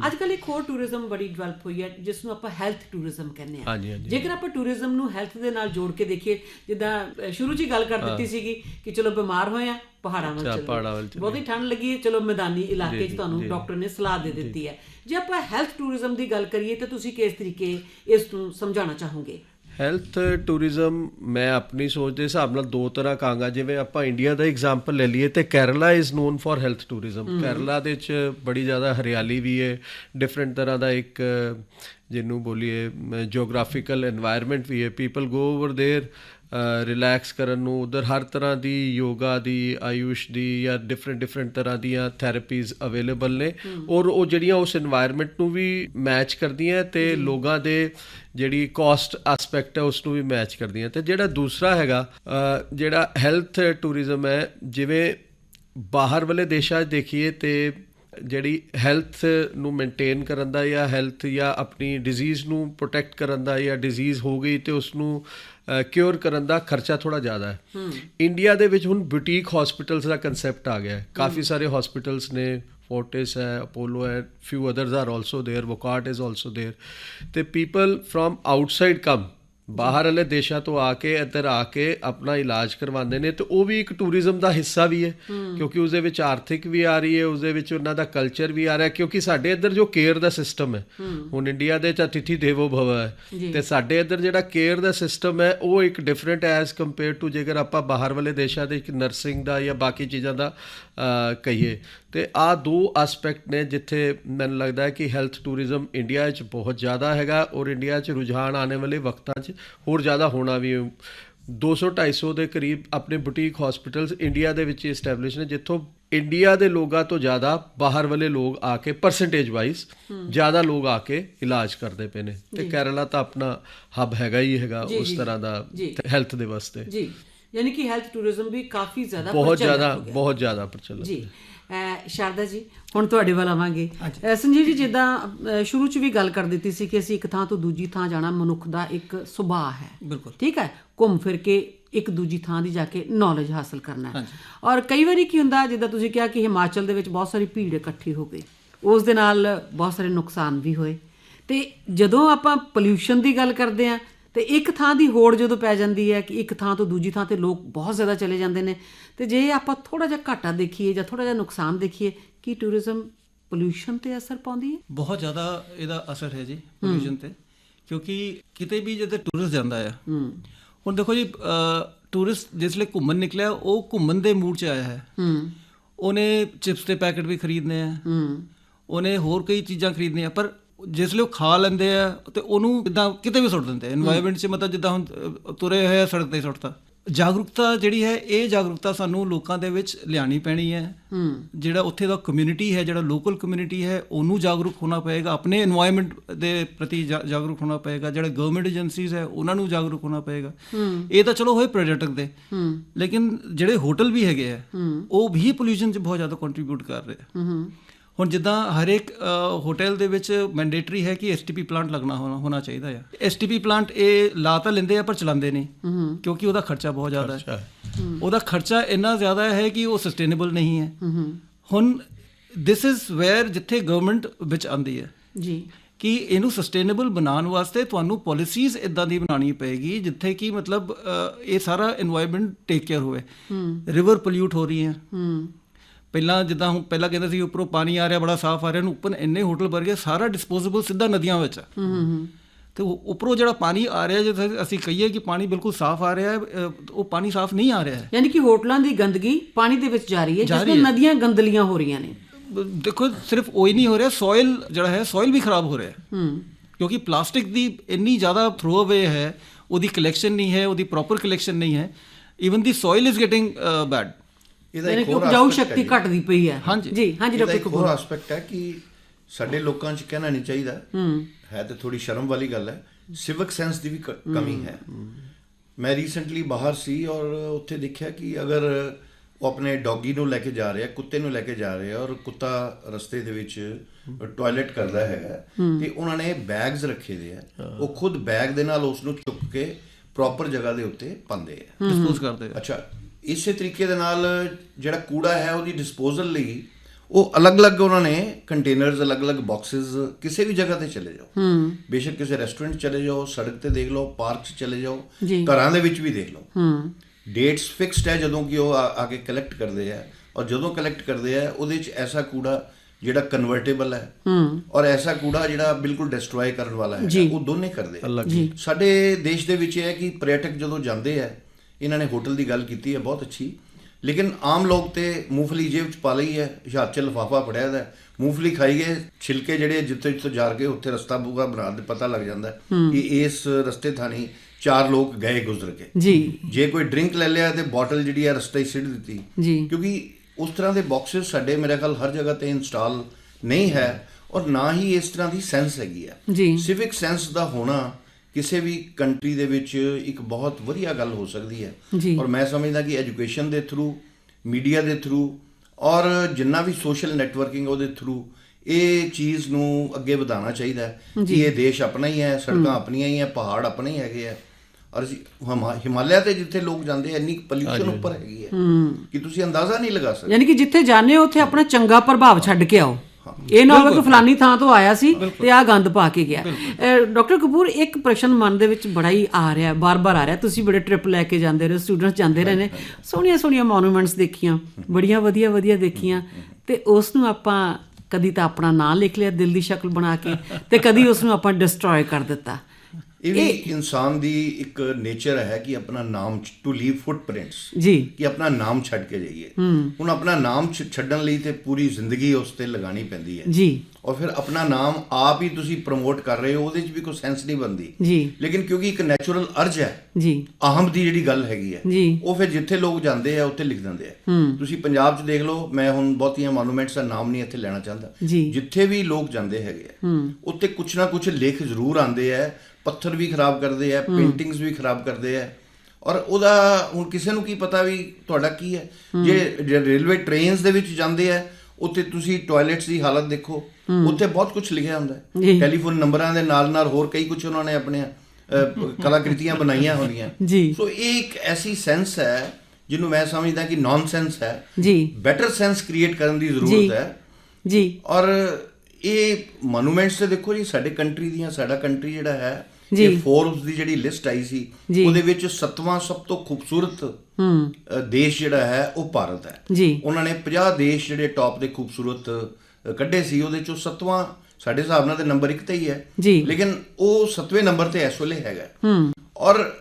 ਅੱਜ ਕੱਲ੍ਹ ਇੱਕ ਹੋਰ ਟੂਰਿਜ਼ਮ ਬੜੀ ਡਿਵੈਲਪ ਹੋਈ ਹੈ ਜਿਸ ਨੂੰ ਆਪਾਂ ਹੈਲਥ ਟੂਰਿਜ਼ਮ ਕਹਿੰਦੇ ਆ। ਜੇਕਰ ਆਪਾਂ ਟੂਰਿਜ਼ਮ ਨੂੰ ਹੈਲਥ ਦੇ ਨਾਲ ਜੋੜ ਕੇ ਦੇਖੀਏ ਜਿੱਦਾਂ ਸ਼ੁਰੂ 'ਚ ਹੀ ਗੱਲ ਕਰ ਦਿੱਤੀ ਸੀਗੀ ਕਿ ਚਲੋ ਬਿਮਾਰ ਹੋਏ ਆ ਪਹਾੜਾਂ ਵੱਲ ਚੱਲੋ। ਬਹੁਤੀ ਠੰਡ ਲੱਗੀ ਹੈ ਚਲੋ ਮੈਦਾਨੀ ਇਲਾਕੇ 'ਚ ਤੁਹਾਨੂੰ ਡਾਕਟਰ ਨੇ ਸਲਾਹ ਦੇ ਦਿੱਤੀ ਹੈ। ਜੇ ਆਪਾਂ ਹੈਲਥ ਟੂਰਿਜ਼ਮ ਦੀ ਗੱਲ ਕਰੀਏ ਤਾਂ ਤੁਸੀਂ ਕਿਸ ਤਰੀਕੇ ਇਸ ਨੂੰ ਸਮਝਾਉਣਾ ਚਾਹੋਗੇ? ਹੈਲਥ ਟੂਰਿਜ਼ਮ uh, ਮੈਂ ਆਪਣੀ ਸੋਚ ਦੇ ਹਿਸਾਬ ਨਾਲ ਦੋ ਤਰ੍ਹਾਂ ਕਾਂਗਾ। ਜਿਵੇਂ ਆਪਾਂ ਇੰਡੀਆ ਦਾ ਐਗਜ਼ਾਮਪਲ ਲੈ ਲਈਏ ਤੇ Kerala is known for health tourism Kerala ਦੇ ਵਿੱਚ ਬੜੀ ਜ਼ਿਆਦਾ ਹਰਿਆਲੀ ਵੀ ਹੈ ਡਿਫਰੈਂਟ ਤਰ੍ਹਾਂ ਦਾ ਇੱਕ ਜਿਹਨੂੰ ਬੋਲੀਏ ਜੀਓਗ੍ਰਾਫੀਕਲ এনवायरमेंट ਵੀ ਹੈ people go over there relax ਕਰਨ ਨੂੰ ਉਧਰ ਹਰ ਤਰ੍ਹਾਂ ਦੀ ਯੋਗਾ ਦੀ ਆਯੁਸ਼ ਦੀ ਜਾਂ ਡਿਫਰੈਂਟ ਡਿਫਰੈਂਟ ਤਰ੍ਹਾਂ ਦੀਆਂ ਥੈਰੇਪੀਜ਼ ਅਵੇਲੇਬਲ ਨੇ। ਔਰ ਉਹ ਜਿਹੜੀਆਂ ਉਸ এনवायरमेंट ਨੂੰ ਵੀ ਮੈਚ ਕਰਦੀਆਂ ਤੇ ਲੋਕਾਂ ਦੇ ਜਿਹੜੀ ਕਾਸਟ ਐਸਪੈਕਟ ਹੈ ਉਸ ਨੂੰ ਵੀ ਮੈਚ ਕਰਦੀਆਂ। ਤੇ ਜਿਹੜਾ ਦੂਸਰਾ ਹੈਗਾ ਜਿਹੜਾ ਹੈਲਥ ਟੂਰਿਜ਼ਮ ਹੈ ਜਿਵੇਂ ਬਾਹਰ ਵਾਲੇ ਦੇਸ਼ਾਂ 'ਚ ਦੇਖੀਏ ਤੇ ਜਿਹੜੀ ਹੈਲਥ ਨੂੰ ਮੇਨਟੇਨ ਕਰਨ ਦਾ ਜਾਂ ਹੈਲਥ ਜਾਂ ਆਪਣੀ ਡਿਜ਼ੀਜ਼ ਨੂੰ ਪ੍ਰੋਟੈਕਟ ਕਰਨ ਦਾ ਜਾਂ ਡਿਜ਼ੀਜ਼ ਹੋ ਗਈ ਤੇ ਉਸ ਨੂੰ ਕਿਉਰ ਕਰਨ ਦਾ ਖਰਚਾ ਥੋੜਾ ਜ਼ਿਆਦਾ ਹੈ। ਇੰਡੀਆ ਦੇ ਵਿੱਚ ਹੁਣ ਬੁਟੀਕ ਹਸਪੀਟਲਸ ਦਾ ਕਨਸੈਪਟ ਆ ਗਿਆ ਹੈ। ਕਾਫੀ ਸਾਰੇ ਹਸਪੀਟਲਸ ਨੇ ਫੋਰਟਿਸ ਹੈ ਅਪੋਲੋ ਹੈ few others are also there ਵੋਕਾਟ is also there ਤੇ people from outside come ਬਾਹਰ ਵਾਲੇ ਦੇਸ਼ਾਂ ਤੋਂ ਆ ਕੇ ਇੱਧਰ ਆ ਕੇ ਆਪਣਾ ਇਲਾਜ ਕਰਵਾਉਂਦੇ ਨੇ ਤੇ ਉਹ ਵੀ ਇੱਕ ਟੂਰਿਜ਼ਮ ਦਾ ਹਿੱਸਾ ਵੀ ਹੈ। ਕਿਉਂਕਿ ਉਸ ਦੇ ਵਿੱਚ ਆਰਥਿਕ ਵੀ ਆ ਰਹੀ ਹੈ ਉਸ ਦੇ ਵਿੱਚ ਉਹਨਾਂ ਦਾ ਕਲਚਰ ਵੀ ਆ ਰਿਹਾ ਕਿਉਂਕਿ ਸਾਡੇ ਇੱਧਰ ਜੋ ਕੇਅਰ ਦਾ ਸਿਸਟਮ ਹੈ ਹੁਣ ਇੰਡੀਆ ਦੇ ਚ ਅਤਿਥੀ ਦੇਵੋ ਭਵ ਹੈ ਤੇ ਸਾਡੇ ਇੱਧਰ ਜਿਹੜਾ ਕੇਅਰ ਦਾ ਸਿਸਟਮ ਹੈ ਉਹ ਇੱਕ ਡਿਫਰੈਂਟ ਐਜ਼ ਕੰਪੇਅਰ ਟੂ ਜੇਕਰ ਆਪਾਂ ਬਾਹਰ ਵਾਲੇ ਦੇਸ਼ਾਂ ਦੇ ਇੱਕ ਨਰਸਿੰਗ ਦਾ ਜਾਂ ਬਾਕੀ ਚੀਜ਼ਾਂ ਦਾ ਕਹੀਏ। ਤੇ ਆ ਦੋ ਐਸਪੈਕਟ ਨੇ ਜਿੱਥੇ ਮੈਨੂੰ ਲੱਗਦਾ ਹੈ ਕਿ ਹੈਲਥ ਟੂਰਿਜ਼ਮ ਇੰਡੀਆ 'ਚ ਬਹੁਤ ਜ਼ਿਆਦਾ ਹੈਗਾ ਔਰ ਇੰਡੀਆ 'ਚ ਰੁਝਾਨ ਆਉਣ ਵਾਲੇ ਵਕਤਾਂ 'ਚ ਹੋਰ ਜ਼ਿਆਦਾ ਹੋਣਾ ਵੀ 200 250 ਦੇ ਕਰੀਬ ਆਪਣੇ ਬੁਟੀਕ ਹਸਪੀਟਲਸ ਇੰਡੀਆ ਦੇ ਵਿੱਚ ਐਸਟੈਬਲਿਸ਼ ਨੇ ਜਿੱਥੋਂ ਇੰਡੀਆ ਦੇ ਲੋਕਾਂ ਤੋਂ ਜ਼ਿਆਦਾ ਬਾਹਰ ਵਾਲੇ ਲੋਕ ਆ ਕੇ ਪਰਸੈਂਟੇਜ ਵਾਈਜ਼ ਜ਼ਿਆਦਾ ਲੋਕ ਆ ਕੇ ਇਲਾਜ ਕਰਦੇ ਪਏ ਨੇ। ਤੇ ਕੇਰਲਾ ਤਾਂ ਆਪਣਾ ਹੱਬ ਹੈਗਾ ਹੀ ਹੈਗਾ ਉਸ ਤਰ੍ਹਾਂ ਦਾ। ਹੈਲਥ ਦੇ ਵਾਸਤੇ। ਜੀ। ਯਾਨੀ ਕਿ ਹੈਲਥ ਟੂਰਿਜ਼ਮ ਵੀ ਕਾਫੀ ਜ਼ਿਆਦਾ ਬਹੁਤ ਪ੍ਰਚਲਿਤ ਜ਼ਿਆਦਾ। ਬਹੁਤ ਜ਼ਿਆਦਾ ਪ੍ਰਚਲਿਤ। ਜੀ ਸ਼ਾਰਦਾ ਜੀ ਹੁਣ ਤੁਹਾਡੇ ਵੱਲ ਆਵਾਂਗੇ। ਸੰਜੀਵ ਜੀ ਜਿੱਦਾਂ ਸ਼ੁਰੂ ਚ ਵੀ ਗੱਲ ਕਰ ਦਿੱਤੀ ਸੀ ਕਿ ਅਸੀਂ ਇੱਕ ਥਾਂ ਤੋਂ ਦੂਜੀ ਥਾਂ ਜਾਣਾ ਮਨੁੱਖ ਦਾ ਇੱਕ ਸੁਭਾਅ ਹੈ। ਬਿਲਕੁਲ। ਠੀਕ ਹੈ? ਘੁੰਮ ਫਿਰ ਕੇ ਇੱਕ ਦੂਜੀ ਥਾਂ ਦੀ ਜਾ ਕੇ ਨੌਲੇਜ ਹਾਸਲ ਕਰਨਾ ਹੈ। ਔਰ ਕਈ ਵਾਰੀ ਕੀ ਹੁੰਦਾ ਜਿੱਦਾਂ ਤੁਸੀਂ ਕਿਹਾ ਕਿ ਹਿਮਾਚਲ ਦੇ ਵਿੱਚ ਬਹੁਤ ਸਾਰੀ ਭੀੜ ਇਕੱਠੀ ਹੋ ਗਈ। ਉਸ ਦੇ ਨਾਲ ਬਹੁਤ ਸਾਰੇ ਨੁਕਸਾਨ ਵੀ ਹੋਏ। ਤੇ ਜਦੋਂ ਆਪਾਂ ਪੋਲਿਊਸ਼ਨ ਦੀ ਗੱਲ ਕਰਦੇ ਆ ਤੇ ਇੱਕ ਥਾਂ ਦੀ ਹੋੜ ਜਦੋਂ ਪੈ ਜਾਂਦੀ ਹੈ ਕਿ ਇੱਕ ਥਾਂ ਤੋਂ ਦੂਜੀ ਥਾਂ ਤੇ ਲੋਕ ਬਹੁਤ ਜ਼ਿਆਦਾ ਚਲੇ ਜਾਂਦੇ ਨੇ ਤੇ ਜੇ ਆਪਾਂ ਥੋੜਾ ਜਿਹਾ ਘਾਟਾ ਦੇਖੀਏ ਜਾਂ ਥੋੜਾ ਜਿਹਾ ਨੁਕਸਾਨ ਦੇਖੀਏ ਕੀ ਟੂਰਿਜ਼ਮ ਪੋਲਿਊਸ਼ਨ ਤੇ ਅਸਰ ਪਾਉਂਦੀ ਹੈ? ਬਹੁਤ ਜ਼ਿਆਦਾ ਇਹਦਾ ਅਸਰ ਹੈ ਜੀ ਪੋਲੂਸ਼ਨ ਤੇ। ਕਿਉਂਕਿ ਕਿਤੇ ਵੀ ਜਦੋਂ ਟੂਰਿਸਟ ਜਾਂਦਾ ਆ ਹੁਣ ਦੇਖੋ ਜੀ ਟੂਰਿਸਟ ਜਿਸ ਲਈ ਘੁੰਮਣ ਨਿਕਲਿਆ ਉਹ ਘੁੰਮਣ ਦੇ ਮੂਡ 'ਚ ਆਇਆ ਹੈ। ਹੂੰ। ਉਹਨੇ ਚਿਪਸ ਦੇ ਪੈਕੇਟ ਵੀ ਖਰੀਦਨੇ ਆ। ਹੂੰ। ਉਹਨੇ ਹੋਰ ਕਈ ਚੀਜ਼ਾਂ ਖਰੀਦਣੀਆਂ ਪਰ ਜਿਸ ਲਈ ਉਹ ਖਾ ਲੈਂਦੇ ਆ ਤੇ ਉਹਨੂੰ ਜਿੱਦਾਂ ਕਿਤੇ ਵੀ ਸੁੱਟ ਦਿੰਦੇ এনवायरमेंट 'ਚ ਮਤਲਬ ਜਿੱਦਾਂ ਹੁਣ ਤੁਰੇ ਹੋਏ ਸੜਕ ਤੇ ਸੁੱਟਦਾ ਜਾਗਰੂਕਤਾ ਜਿਹੜੀ ਹੈ ਇਹ ਜਾਗਰੂਕਤਾ ਸਾਨੂੰ ਲੋਕਾਂ ਦੇ ਵਿੱਚ ਲਿਆਣੀ ਪੈਣੀ ਹੈ। ਜਿਹੜਾ ਉੱਥੇ ਦਾ ਕਮਿਊਨਿਟੀ ਹੈ ਜਿਹੜਾ ਲੋਕਲ ਕਮਿਊਨਿਟੀ ਹੈ ਉਹਨੂੰ ਜਾਗਰੂਕ ਹੋਣਾ ਪਏਗਾ। ਆਪਣੇ এনवायरमेंट ਦੇ ਪ੍ਰਤੀ ਜਾਗਰੂਕ ਹੋਣਾ ਪਏਗਾ। ਜਿਹੜੇ ਗਵਰਨਮੈਂਟ ਏਜੰਸੀਜ਼ ਹੈ ਉਹਨਾਂ ਨੂੰ ਜਾਗਰੂਕ ਹੋਣਾ ਪਏਗਾ। ਇਹ ਤਾਂ ਚਲੋ ਹੋਏ ਪ੍ਰੋਜੈਕਟ ਦੇ। ਲੇਕਿਨ ਜਿਹੜੇ ਹੋਟਲ ਵੀ ਹੈਗੇ ਆ ਉਹ ਵੀ ਪੋਲੂਸ਼ਨ 'ਚ ਬਹੁਤ ਜ਼ਿਆਦਾ ਕੰਟਰੀਬਿਊਟ ਕਰ ਰਹੇ ਆ। ਹੁਣ ਜਿੱਦਾਂ ਹਰੇਕ ਹੋਟਲ ਦੇ ਵਿੱਚ ਮੈਂਡੇਟਰੀ ਹੈ ਕਿ ਐਸਟੀਪੀ ਪਲਾਂਟ ਲੱਗਣਾ ਹੋਣਾ ਚਾਹੀਦਾ ਆ। ਐਸਟੀਪੀ ਪਲਾਂਟ ਇਹ ਲਾ ਤਾਂ ਲੈਂਦੇ ਆ ਪਰ ਚਲਾਉਂਦੇ ਨਹੀਂ ਕਿਉਂਕਿ ਉਹਦਾ ਖਰਚਾ ਬਹੁਤ ਜ਼ਿਆਦਾ ਹੈ। ਉਹਦਾ ਖਰਚਾ ਇੰਨਾ ਜ਼ਿਆਦਾ ਹੈ ਕਿ ਉਹ ਸਸਟੇਨੇਬਲ ਨਹੀਂ ਹੈ। ਹੁਣ ਥਿਸ ਇਜ਼ ਵੇਅਰ ਜਿੱਥੇ ਗਵਰਨਮੈਂਟ ਵਿੱਚ ਆਂਦੀ ਹੈ ਜੀ। ਕਿ ਇਹਨੂੰ ਸਸਟੇਨੇਬਲ ਬਣਾਉਣ ਵਾਸਤੇ ਤੁਹਾਨੂੰ ਪਾਲਿਸੀਜ਼ ਇਦਾਂ ਦੀ ਬਣਾਉਣੀ ਪਏਗੀ ਜਿੱਥੇ ਕਿ ਮਤਲਬ ਇਹ ਸਾਰਾ এনवायरमेंट ਟੇਕ ਕੇਅਰ ਹੋਵੇ। ਰਿਵਰ ਪੋਲਿਊਟ ਹੋ ਰਹੀ ਹੈ। ਪਹਿਲਾਂ ਜਿੱਦਾਂ ਹੁਣ ਪਹਿਲਾਂ ਕਹਿੰਦੇ ਸੀ ਉੱਪਰੋਂ ਪਾਣੀ ਆ ਰਿਹਾ ਬੜਾ ਸਾਫ਼ ਆ ਰਿਹਾ ਨੂੰ ਉੱਪਰ ਇੰਨੇ ਹੋਟਲ ਭਰ ਗਏ ਸਾਰਾ ਡਿਸਪੋਜ਼ੇਬਲ ਸਿੱਧਾ ਨਦੀਆਂ ਵਿੱਚ। ਹੂੰ ਹੂੰ ਤੇ ਉਹ ਉੱਪਰੋਂ ਜਿਹੜਾ ਪਾਣੀ ਆ ਰਿਹਾ ਜੇ ਅਸੀਂ ਕਹੀਏ ਕਿ ਪਾਣੀ ਬਿਲਕੁਲ ਸਾਫ਼ ਆ ਰਿਹਾ ਹੈ ਉਹ ਪਾਣੀ ਸਾਫ਼ ਨਹੀਂ ਆ ਰਿਹਾ ਹੈ। ਯਾਨੀ ਕਿ ਹੋਟਲਾਂ ਦੀ ਗੰਦਗੀ ਪਾਣੀ ਦੇ ਵਿੱਚ ਜਾ ਰਹੀ ਹੈ ਜਿਸ ਨਾਲ ਨਦੀਆਂ ਗੰਦਲੀਆਂ ਹੋ ਰਹੀਆਂ ਨੇ। ਦੇਖੋ ਸਿਰਫ ਉਹ ਹੀ ਨਹੀਂ ਹੋ ਰਿਹਾ ਸੋਇਲ ਜਿਹੜਾ ਹੈ ਸੋਇਲ ਵੀ ਖਰਾਬ ਹੋ ਰਿਹਾ ਹੈ। ਹੂੰ। ਕਿਉਂਕਿ ਪਲਾਸਟਿਕ ਦੀ ਇੰਨੀ ਜ਼ਿਆਦਾ ਥਰੋ ਅਵੇ ਹੈ ਉਹਦੀ ਕਲੈਕਸ਼ਨ ਨਹੀਂ ਹੈ ਉਹਦੀ ਪ੍ਰੋਪਰ ਕਲੈਕਸ਼ਨ ਨਹੀਂ ਹੈ। Even the soil is getting bad ਇਹਦਾ ਇੱਕ ਹੋਰ ਉਪਜਾਊ ਸ਼ਕਤੀ। ਘਟਦੀ ਪਈ ਹੈ। ਹਾਂਜੀ। ਜੀ ਹਾਂਜੀ ਡਾਕਟਰ ਇੱਕ ਹੋਰ ਕਪੂਰ ਐਸਪੈਕਟ ਹੈ ਕਿ ਸਾਡੇ ਲੋਕਾਂ 'ਚ ਕਹਿਣਾ ਨਹੀਂ ਚਾਹੀਦਾ। ਹੈ। ਤੇ ਥੋੜੀ ਸ਼ਰਮ ਵਾਲੀ ਗੱਲ ਹੈ। ਸਿਵਿਕ ਸੈਂਸ ਦੀ ਵੀ ਕਮੀ ਹੈ। ਮੈਂ ਰੀਸੈਂਟਲੀ ਬਾਹਰ ਸੀ ਔਰ ਉੱਥੇ ਦੇਖਿਆ ਕਿ ਅਗਰ ਉਹ ਆਪਣੇ ਡੌਗੀ ਨੂੰ ਲੈ ਕੇ ਜਾ ਰਿਹਾ ਕੁੱਤੇ ਨੂੰ ਲੈ ਕੇ ਜਾ ਰਿਹਾ ਔਰ ਕੁੱਤਾ ਰਸਤੇ ਦੇ ਵਿੱਚ ਟਾਇਲਟ ਕਰਦਾ ਹੈਗਾ ਤੇ ਉਹਨਾਂ ਨੇ ਬੈਗਸ ਰੱਖੇ ਦੇ ਆ। ਉਹ ਖੁਦ ਬੈਗ ਦੇ ਨਾਲ ਉਸ ਨੂੰ ਚੁੱਕ ਕੇ ਪ੍ਰੋਪਰ ਜਗ੍ਹਾ ਦੇ ਉੱਤੇ ਪਾਉਂਦੇ ਆ। ਡਿਸਪੋਜ਼ ਕਰਦੇ ਆ। ਅੱਛਾ ਇਸੇ ਤਰੀਕੇ ਦੇ ਨਾਲ ਜਿਹੜਾ ਕੂੜਾ ਹੈ ਉਹਦੀ ਡਿਸਪੋਜ਼ਲ ਲਈ ਉਹ ਅਲੱਗ-ਅਲੱਗ ਉਹਨਾਂ ਨੇ ਕੰਟੇਨਰਸ ਅਲੱਗ-ਅਲੱਗ ਬਾਕਸਸ ਕਿਸੇ ਵੀ ਜਗ੍ਹਾ ਤੇ ਚਲੇ ਜਾਓ। ਹੂੰ। ਬੇਸ਼ੱਕ ਕਿਸੇ ਰੈਸਟੋਰੈਂਟ ਚਲੇ ਜਾਓ ਸੜਕ ਤੇ ਦੇਖ ਲਓ ਪਾਰਕ 'ਚ ਚਲੇ ਜਾਓ। ਘਰਾਂ ਦੇ ਵਿੱਚ ਵੀ ਦੇਖ ਲਓ। ਹੂੰ। ਡੇਟਸ ਫਿਕਸਡ ਹੈ ਜਦੋਂ ਕਿ ਉਹ ਆ ਕੇ ਕਲੈਕਟ ਕਰਦੇ ਆ ਔਰ ਜਦੋਂ ਕਲੈਕਟ ਕਰਦੇ ਆ ਉਹਦੇ 'ਚ ਐਸਾ ਕੂੜਾ ਜਿਹੜਾ ਕਨਵਰਟੇਬਲ ਹੈ ਹੂੰ। ਔਰ ਐਸਾ ਕੂੜਾ ਜਿਹੜਾ ਬਿਲਕੁਲ ਡਿਸਟਰੋਏ ਕਰਨ ਵਾਲਾ ਹੈ। ਉਹ ਦੋਨੇ ਕਰਦੇ ਆ। ਸਾਡੇ ਦੇਸ਼ ਦੇ ਵਿੱਚ ਇਹ ਹੈ ਕਿ ਪ੍ਰਯਟਕ ਜਦੋਂ ਜਾਂਦੇ ਆ ਇਹਨਾਂ ਨੇ ਹੋਟਲ ਦੀ ਗੱਲ ਕੀਤੀ ਹੈ ਬਹੁਤ ਅੱਛੀ। ਲੇਕਿਨ ਆਮ ਲੋਕ ਤੇ ਮੂੰਗਫਲੀ ਜੇਬ ਚ ਪਾ ਲਈ ਹੈ ਹੱਥ ਚ ਲਫਾਫਾ ਫੜਿਆ ਦਾ ਮੂੰਗਫਲੀ ਖਾਈ ਗਏ ਛਿਲਕੇ ਜਿਹੜੇ ਜਿੱਥੇ ਜਿੱਥੇ ਜਾ ਕੇ ਉੱਥੇ ਰਸਤਾ ਬੂਗਾ ਬਣਾ ਦੇ ਪਤਾ ਲੱਗ ਜਾਂਦਾ ਕਿ ਇਸ ਰਸਤੇ ਥਾਣੀ ਚਾਰ ਲੋਕ ਗਏ ਗੁਜ਼ਰ ਕੇ। ਜੀ। ਜੇ ਕੋਈ ਡਰਿੰਕ ਲੈ ਲਿਆ ਤੇ ਬੋਟਲ ਜਿਹੜੀ ਹੈ ਰਸਤੇ ਹੀ ਸਿੱਟ ਦਿੱਤੀ। ਜੀ। ਕਿਉਂਕਿ ਉਸ ਤਰ੍ਹਾਂ ਦੇ ਬਾਕਸਸ ਸਾਡੇ ਮੇਰੇ ਖਿਆਲ ਹਰ ਜਗ੍ਹਾ ਤੇ ਇੰਸਟਾਲ ਨਹੀਂ ਹੈ ਔਰ ਨਾ ਹੀ ਇਸ ਤਰ੍ਹਾਂ ਦੀ ਸੈਂਸ ਹੈਗੀ ਹੈ। ਜੀ। ਸਿਵਿਕ ਸੈਂਸ ਦਾ ਹੋਣਾ ਕਿਸੇ ਵੀ ਕੰਟਰੀ ਦੇ ਵਿੱਚ ਇੱਕ ਬਹੁਤ ਵਧੀਆ ਗੱਲ ਹੋ ਸਕਦੀ ਹੈ। ਔਰ ਮੈਂ ਸਮਝਦਾ ਕਿ ਐਜੂਕੇਸ਼ਨ ਦੇ ਥਰੂ ਮੀਡੀਆ ਦੇ ਥਰੂ ਔਰ ਜਿੰਨਾ ਵੀ ਸੋਸ਼ਲ ਨੈਟਵਰਕਿੰਗ ਉਹਦੇ ਥਰੂ ਇਹ ਚੀਜ਼ ਨੂੰ ਅੱਗੇ ਵਧਾਉਣਾ ਚਾਹੀਦਾ ਹੈ ਕਿ ਇਹ ਦੇਸ਼ ਆਪਣਾ ਹੀ ਹੈ ਸੜਕਾਂ ਆਪਣੀਆਂ ਹੀ ਹੈ ਪਹਾੜ ਆਪਣੇ ਹੀ ਹੈਗੇ ਆ। ਔਰ ਅਸੀਂ ਹਿਮਾ- ਹਿਮਾਲਿਆ ਤੇ ਜਿੱਥੇ ਲੋਕ ਜਾਂਦੇ ਆ ਇੰਨੀ ਪੋਲਿਊਸ਼ਨ ਉੱਪਰ ਹੈਗੀ ਹੈ। ਕਿ ਤੁਸੀਂ ਅੰਦਾਜ਼ਾ ਨਹੀਂ ਲਗਾ ਸਕਦੇ। ਯਾਨੀ ਕਿ ਜਿੱਥੇ ਜਾਂਦੇ ਹੋ ਉੱਥੇ ਆਪਣਾ ਚੰਗਾ ਪ੍ਰਭਾਵ ਛੱਡ ਕੇ ਆਓ। ਇਹ ਨਾ ਹੋਵੇ ਕਿ ਫਲਾਨੀ ਥਾਂ ਤੋਂ ਆਇਆ ਸੀ ਤੇ ਆ ਗੰਦ ਪਾ ਕੇ ਗਿਆ। ਡਾਕਟਰ ਕਪੂਰ ਇੱਕ ਪ੍ਰਸ਼ਨ ਮਨ ਦੇ ਵਿੱਚ ਬੜਾ ਹੀ ਆ ਰਿਹਾ ਬਾਰ-ਬਾਰ ਆ ਰਿਹਾ। ਤੁਸੀਂ ਬੜੇ ਟ੍ਰਿਪ ਲੈ ਕੇ ਜਾਂਦੇ ਰਹੇ ਸਟੂਡੈਂਟਸ ਜਾਂਦੇ ਰਹੇ ਨੇ। ਸੋਹਣੀਆਂ ਸੋਹਣੀਆਂ ਮੋਨੂਮੈਂਟਸ ਦੇਖੀਆਂ ਬੜੀਆਂ ਵਧੀਆ ਵਧੀਆ ਦੇਖੀਆਂ। ਤੇ ਉਸ ਨੂੰ ਆਪਾਂ ਕਦੀ ਤਾਂ ਆਪਣਾ ਨਾਂ ਲਿਖ ਲਿਆ ਦਿਲ ਦੀ ਸ਼ਕਲ ਬਣਾ ਕੇ ਤੇ ਕਦੀ ਉਸ ਨੂੰ ਆਪਾਂ ਡਿਸਟਰੋਏ ਕਰ ਦਿੱਤਾ। ਇਹ ਵੀ ਇਨਸਾਨ ਦੀ ਇੱਕ ਨੇਚਰ ਹੈ ਕਿ ਆਪਣਾ ਨਾਮ ਟੂ ਲੀਵ ਫੁੱਟਪ੍ਰਿੰਟਸ ਜੀ। ਕਿ ਆਪਣਾ ਨਾਮ ਛੱਡ ਕੇ ਜਾਈਏ। ਹੁਣ ਆਪਣਾ ਨਾਮ ਛੱਡਣ ਲਈ ਤੇ ਪੂਰੀ ਜ਼ਿੰਦਗੀ ਉਸ ਤੇ ਲਗਾਣੀ ਪੈਂਦੀ ਹੈ। ਜੀ। ਔਰ ਫਿਰ ਆਪਣਾ ਨਾਮ ਆਪ ਹੀ ਤੁਸੀਂ ਪ੍ਰਮੋਟ ਕਰ ਰਹੇ ਹੋ ਉਹਦੇ 'ਚ ਵੀ ਕੋਈ ਸੈਂਸ ਨਹੀਂ ਬਣਦੀ। ਜੀ। ਲੇਕਿਨ ਕਿਉਂਕਿ ਇੱਕ ਨੈਚੁਰਲ ਅਰਜ ਹੈ ਜੀ। ਅਹਮ ਦੀ ਜਿਹੜੀ ਗੱਲ ਹੈਗੀ ਹੈ ਜੀ। ਉਹ ਫਿਰ ਜਿੱਥੇ ਲੋਕ ਜਾਂਦੇ ਆ ਉੱਥੇ ਲਿਖ ਦਿੰਦੇ ਆ। ਤੁਸੀਂ ਪੰਜਾਬ 'ਚ ਦੇਖ ਲਓ ਮੈਂ ਹੁਣ ਬਹੁਤੀਆਂ ਮੋਨੂਮੈਂਟਸ ਦਾ ਨਾਮ ਨਹੀਂ ਇੱਥੇ ਲੈਣਾ ਚਾਹੁੰਦਾ। ਜਿੱਥੇ ਵੀ ਲੋਕ ਜਾਂਦੇ ਹੈਗੇ ਆ ਉੱਥੇ ਕੁਛ ਨਾ ਕੁਛ ਲਿਖ ਜ਼ਰੂਰ ਆਉਂਦੇ ਆ ਪੱਥਰ ਵੀ ਖਰਾਬ ਕਰਦੇ ਆ ਪੇਂਟਿੰਗਸ ਵੀ ਖਰਾਬ ਕਰਦੇ ਆ। ਔਰ ਉਹਦਾ ਹੁਣ ਕਿਸੇ ਨੂੰ ਕੀ ਪਤਾ ਵੀ ਤੁਹਾਡਾ ਕੀ ਹੈ? ਜੇ ਰੇਲਵੇ ਟ੍ਰੇਨਸ ਦੇ ਵਿੱਚ ਜਾਂਦੇ ਆ ਉੱਥੇ ਤੁਸੀਂ ਟਾਇਲਟਸ ਦੀ ਹਾਲਤ ਦੇਖੋ ਉੱਥੇ ਬਹੁਤ ਕੁਝ ਲਿਖਿਆ ਹੁੰਦਾ। ਹੈ। ਟੈਲੀਫੋਨ ਨੰਬਰਾਂ ਦੇ ਨਾਲ ਨਾਲ ਹੋਰ ਕਈ ਕੁਝ ਉਹਨਾਂ ਨੇ ਆਪਣੇ ਕਲਾਕ੍ਰਿਤੀਆਂ ਬਣਾਈਆਂ ਹੁੰਦੀਆਂ ਜੀ। ਸੋ ਇਹ ਇੱਕ ਐਸੀ ਸੈਂਸ ਹੈ ਜਿਹਨੂੰ ਮੈਂ ਸਮਝਦਾ ਕਿ ਨੌਨਸੈਂਸ ਹੈ। ਜੀ। ਬੈਟਰ ਸੈਂਸ ਕ੍ਰੀਏਟ ਕਰਨ ਦੀ ਜ਼ਰੂਰਤ ਹੈ। ਜੀ। ਔਰ ਇਹ ਮੋਨੂਮੈਂਟਸ ਤੇ ਦੇਖੋ ਜੀ ਸਾਡੇ ਕੰਟਰੀ ਦੀਆਂ ਸਾਡਾ ਕੰਟਰੀ ਜਿਹੜਾ ਹੈ ਜੀ। ਇਹ ਫੋਰਬਸ ਦੀ ਜਿਹੜੀ ਲਿਸਟ ਆਈ ਸੀ। ਉਹਦੇ ਵਿੱਚ ਸੱਤਵਾਂ ਸਭ ਤੋਂ ਖੂਬਸੂਰਤ ਹੂੰ। ਦੇਸ਼ ਜਿਹੜਾ ਹੈ ਉਹ ਭਾਰਤ ਹੈ। ਜੀ। ਉਹਨਾਂ ਨੇ 50 ਦੇਸ਼ ਜਿਹੜੇ ਟੌਪ ਦੇ ਖੂਬਸੂਰਤ ਕੱਢੇ ਸੀ ਉਹਦੇ ਚੋਂ ਸੱਤਵਾਂ ਸਾਡੇ ਹਿਸਾਬ ਨਾਲ ਤੇ ਨੰਬਰ 1 ਤੇ ਹੀ ਹੈ। ਜੀ। ਲੇਕਿਨ ਉਹ ਸੱਤਵੇਂ ਨੰਬਰ ਤੇ ਇਸ ਵੇਲੇ ਹੈਗਾ ਹੂੰ। ਔਰ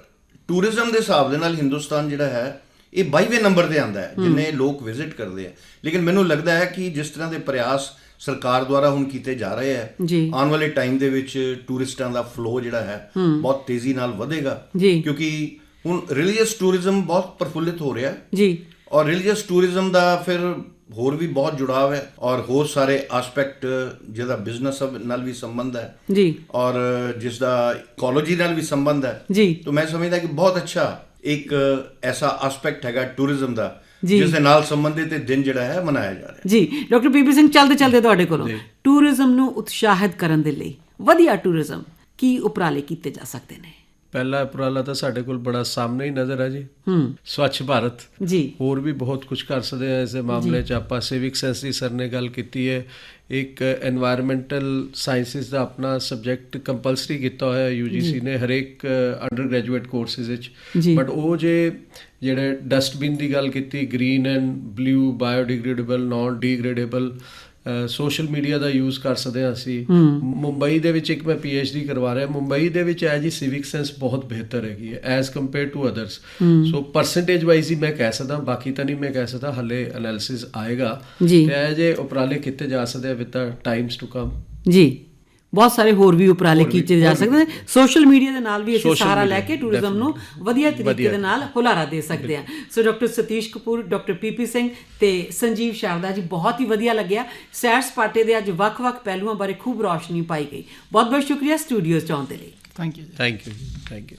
ਟੂਰਿਜ਼ਮ ਦੇ ਹਿਸਾਬ ਦੇ ਨਾਲ ਹਿੰਦੁਸਤਾਨ ਜਿਹੜਾ ਹੈ ਇਹ 22ਵੇਂ ਨੰਬਰ ਤੇ ਆਂਦਾ ਹੈ ਜਿੰਨੇ ਲੋਕ ਵਿਜ਼ਿਟ ਕਰਦੇ ਆ ਲੇਕਿਨ ਮੈਨੂੰ ਲੱਗਦਾ ਹੈ ਕਿ ਜਿਸ ਤਰ੍ਹਾਂ ਦੇ ਪ੍ਰਯਾਸ ਸਰਕਾਰ ਦੁਆਰਾ ਹੁਣ ਕੀਤੇ ਜਾ ਰਹੇ ਹੈ ਆਉਣ ਵਾਲੇ ਟਾਈਮ ਦੇ ਵਿੱਚ ਟੂਰਿਸਟਾਂ ਦਾ ਫਲੋ ਜਿਹੜਾ ਹੈ ਬਹੁਤ ਤੇਜ਼ੀ ਨਾਲ ਵਧੇਗਾ। ਕਿਉਂਕਿ ਹੁਣ ਰਿਲੀਜੀਅਸ ਟੂਰਿਜ਼ਮ ਬਹੁਤ ਪਰਫੁੱਲਿਤ ਹੋ ਰਿਹਾ। ਹੈ ਜੀ। ਔਰ ਰਿਲੀਜੀਅਸ ਟੂਰਿਜ਼ਮ ਦਾ ਫਿਰ ਹੋਰ ਵੀ ਬਹੁਤ ਜੁੜਾਵ ਹੈ ਔਰ ਹੋਰ ਸਾਰੇ ਐਸਪੈਕਟ ਜਿਹਦਾ ਬਿਜ਼ਨਸ ਨਾਲ ਵੀ ਸੰਬੰਧ ਹੈ। ਜੀ। ਔਰ ਜਿਸ ਦਾ ਇਕੋਲੋਜੀ ਨਾਲ ਵੀ ਸੰਬੰਧ ਹੈ। ਜੀ। ਤਾਂ ਮੈਂ ਸਮਝਦਾ ਕਿ ਬਹੁਤ ਅੱਛਾ ਇੱਕ ਐਸਾ ਐਸਪੈਕਟ ਹੈਗਾ ਟੂਰਿਜ਼ਮ ਦਾ। ਜਿਸ ਦੇ ਨਾਲ ਸੰਬੰਧਿਤ ਇਹ ਦਿਨ ਜਿਹੜਾ ਹੈ ਮਨਾਇਆ ਜਾ ਰਿਹਾ ਜੀ ਡਾਕਟਰ ਪੀਪੀ ਸਿੰਘ ਚੱਲਦੇ ਚੱਲਦੇ ਤੁਹਾਡੇ ਕੋਲੋਂ। ਟੂਰਿਜ਼ਮ ਨੂੰ ਉਤਸ਼ਾਹਿਤ ਕਰਨ ਦੇ ਲਈ ਵਧੀਆ ਟੂਰਿਜ਼ਮ ਕੀ ਉਪਰਾਲੇ ਕੀਤੇ ਜਾ ਸਕਦੇ ਨੇ? ਪਹਿਲਾ ਉਪਰਾਲਾ ਤਾਂ ਸਾਡੇ ਕੋਲ ਬੜਾ ਸਾਹਮਣੇ ਹੀ ਨਜ਼ਰ ਆ ਜੀ। ਹੂੰ। ਸਵੱਛ ਭਾਰਤ। ਜੀ। ਹੋਰ ਵੀ ਬਹੁਤ ਕੁਝ ਕਰ ਸਕਦੇ ਆ ਇਸੇ ਮਾਮਲੇ 'ਚ ਆਪਾਂ ਸਿਵਿਕ ਸੈਂਸ ਦੀ ਸਰ ਨੇ ਗੱਲ ਕੀਤੀ ਹੈ। ਇੱਕ এনवायरमेंटल ਸਾਇੰਸਿਸ ਦਾ ਆਪਣਾ ਸਬਜੈਕਟ ਕੰਪਲਸਰੀ ਕੀਤਾ ਹੋਇਆ ਯੂਜੀਸੀ ਨੇ ਹਰੇਕ ਅੰਡਰ ਗ੍ਰੈਜੂਏਟ ਕੋਰਸਿਸ ਵਿੱਚ ਬਟ ਉਹ ਜੇ ਜਿਹੜੇ ਡਸਟਬਿਨ ਦੀ ਗੱਲ ਕੀਤੀ green and blue biodegradable non degradable social media the use ਕਰ ਸਕਦੇ ਹਾਂ ਅਸੀਂ। ਮੁੰਬਈ ਦੇ ਵਿੱਚ ਇੱਕ ਮੈਂ ਡੀ ਕਰਵਾ ਰਿਹਾ। ਮੁੰਬਈ ਦੇ ਵਿੱਚ ਹੈ ਜੀ ਸਿਵਿਕ ਸੈਂਸ ਬਹੁਤ ਬਿਹਤਰ ਹੈਗੀ ਹੈ as compare to others so percentage wise ਹੀ ਮੈਂ ਕਹਿ ਸਕਦਾ ਬਾਕੀ ਤਾਂ ਨਹੀਂ ਮੈਂ ਕਹਿ ਸਕਦਾ ਹਲੇ ਐਨਾਲਿਸਿਸ ਆਏਗਾ। ਤੇ ਇਹ ਜੇ ਉਪਰਾਲੇ ਕੀਤੇ ਜਾ ਸਕਦੇ ਆ with the times to come ਜੀ। ਬਹੁਤ ਸਾਰੇ ਹੋਰ ਵੀ ਉਪਰਾਲੇ ਕੀਤੇ ਜਾ ਸਕਦੇ ਨੇ। ਸੋਸ਼ਲ ਮੀਡੀਆ ਦੇ ਨਾਲ ਵੀ ਅਸੀਂ ਸਹਾਰਾ ਲੈ ਕੇ ਟੂਰਿਜ਼ਮ ਨੂੰ ਵਧੀਆ ਤਰੀਕੇ ਦੇ ਨਾਲ ਹੁਲਾਰਾ ਦੇ ਸਕਦੇ ਹਾਂ। So doctor Satish Kapoor doctor PP Singh ਤੇ ਸੰਜੀਵ ਸ਼ਾਰਦਾ ਜੀ ਬਹੁਤ ਹੀ ਵਧੀਆ ਲੱਗਿਆ। ਸੈਰ ਸਪਾਟੇ ਦੇ ਅੱਜ ਵੱਖ-ਵੱਖ ਪਹਿਲੂਆਂ ਬਾਰੇ ਖੂਬ ਰੌਸ਼ਨੀ ਪਾਈ ਗਈ। ਬਹੁਤ ਬਹੁਤ ਸ਼ੁਕਰੀਆ ਸਟੂਡੀਓਜ਼ ਚ ਆਉਣ ਦੇ ਲਈ। Thank you thank you thank you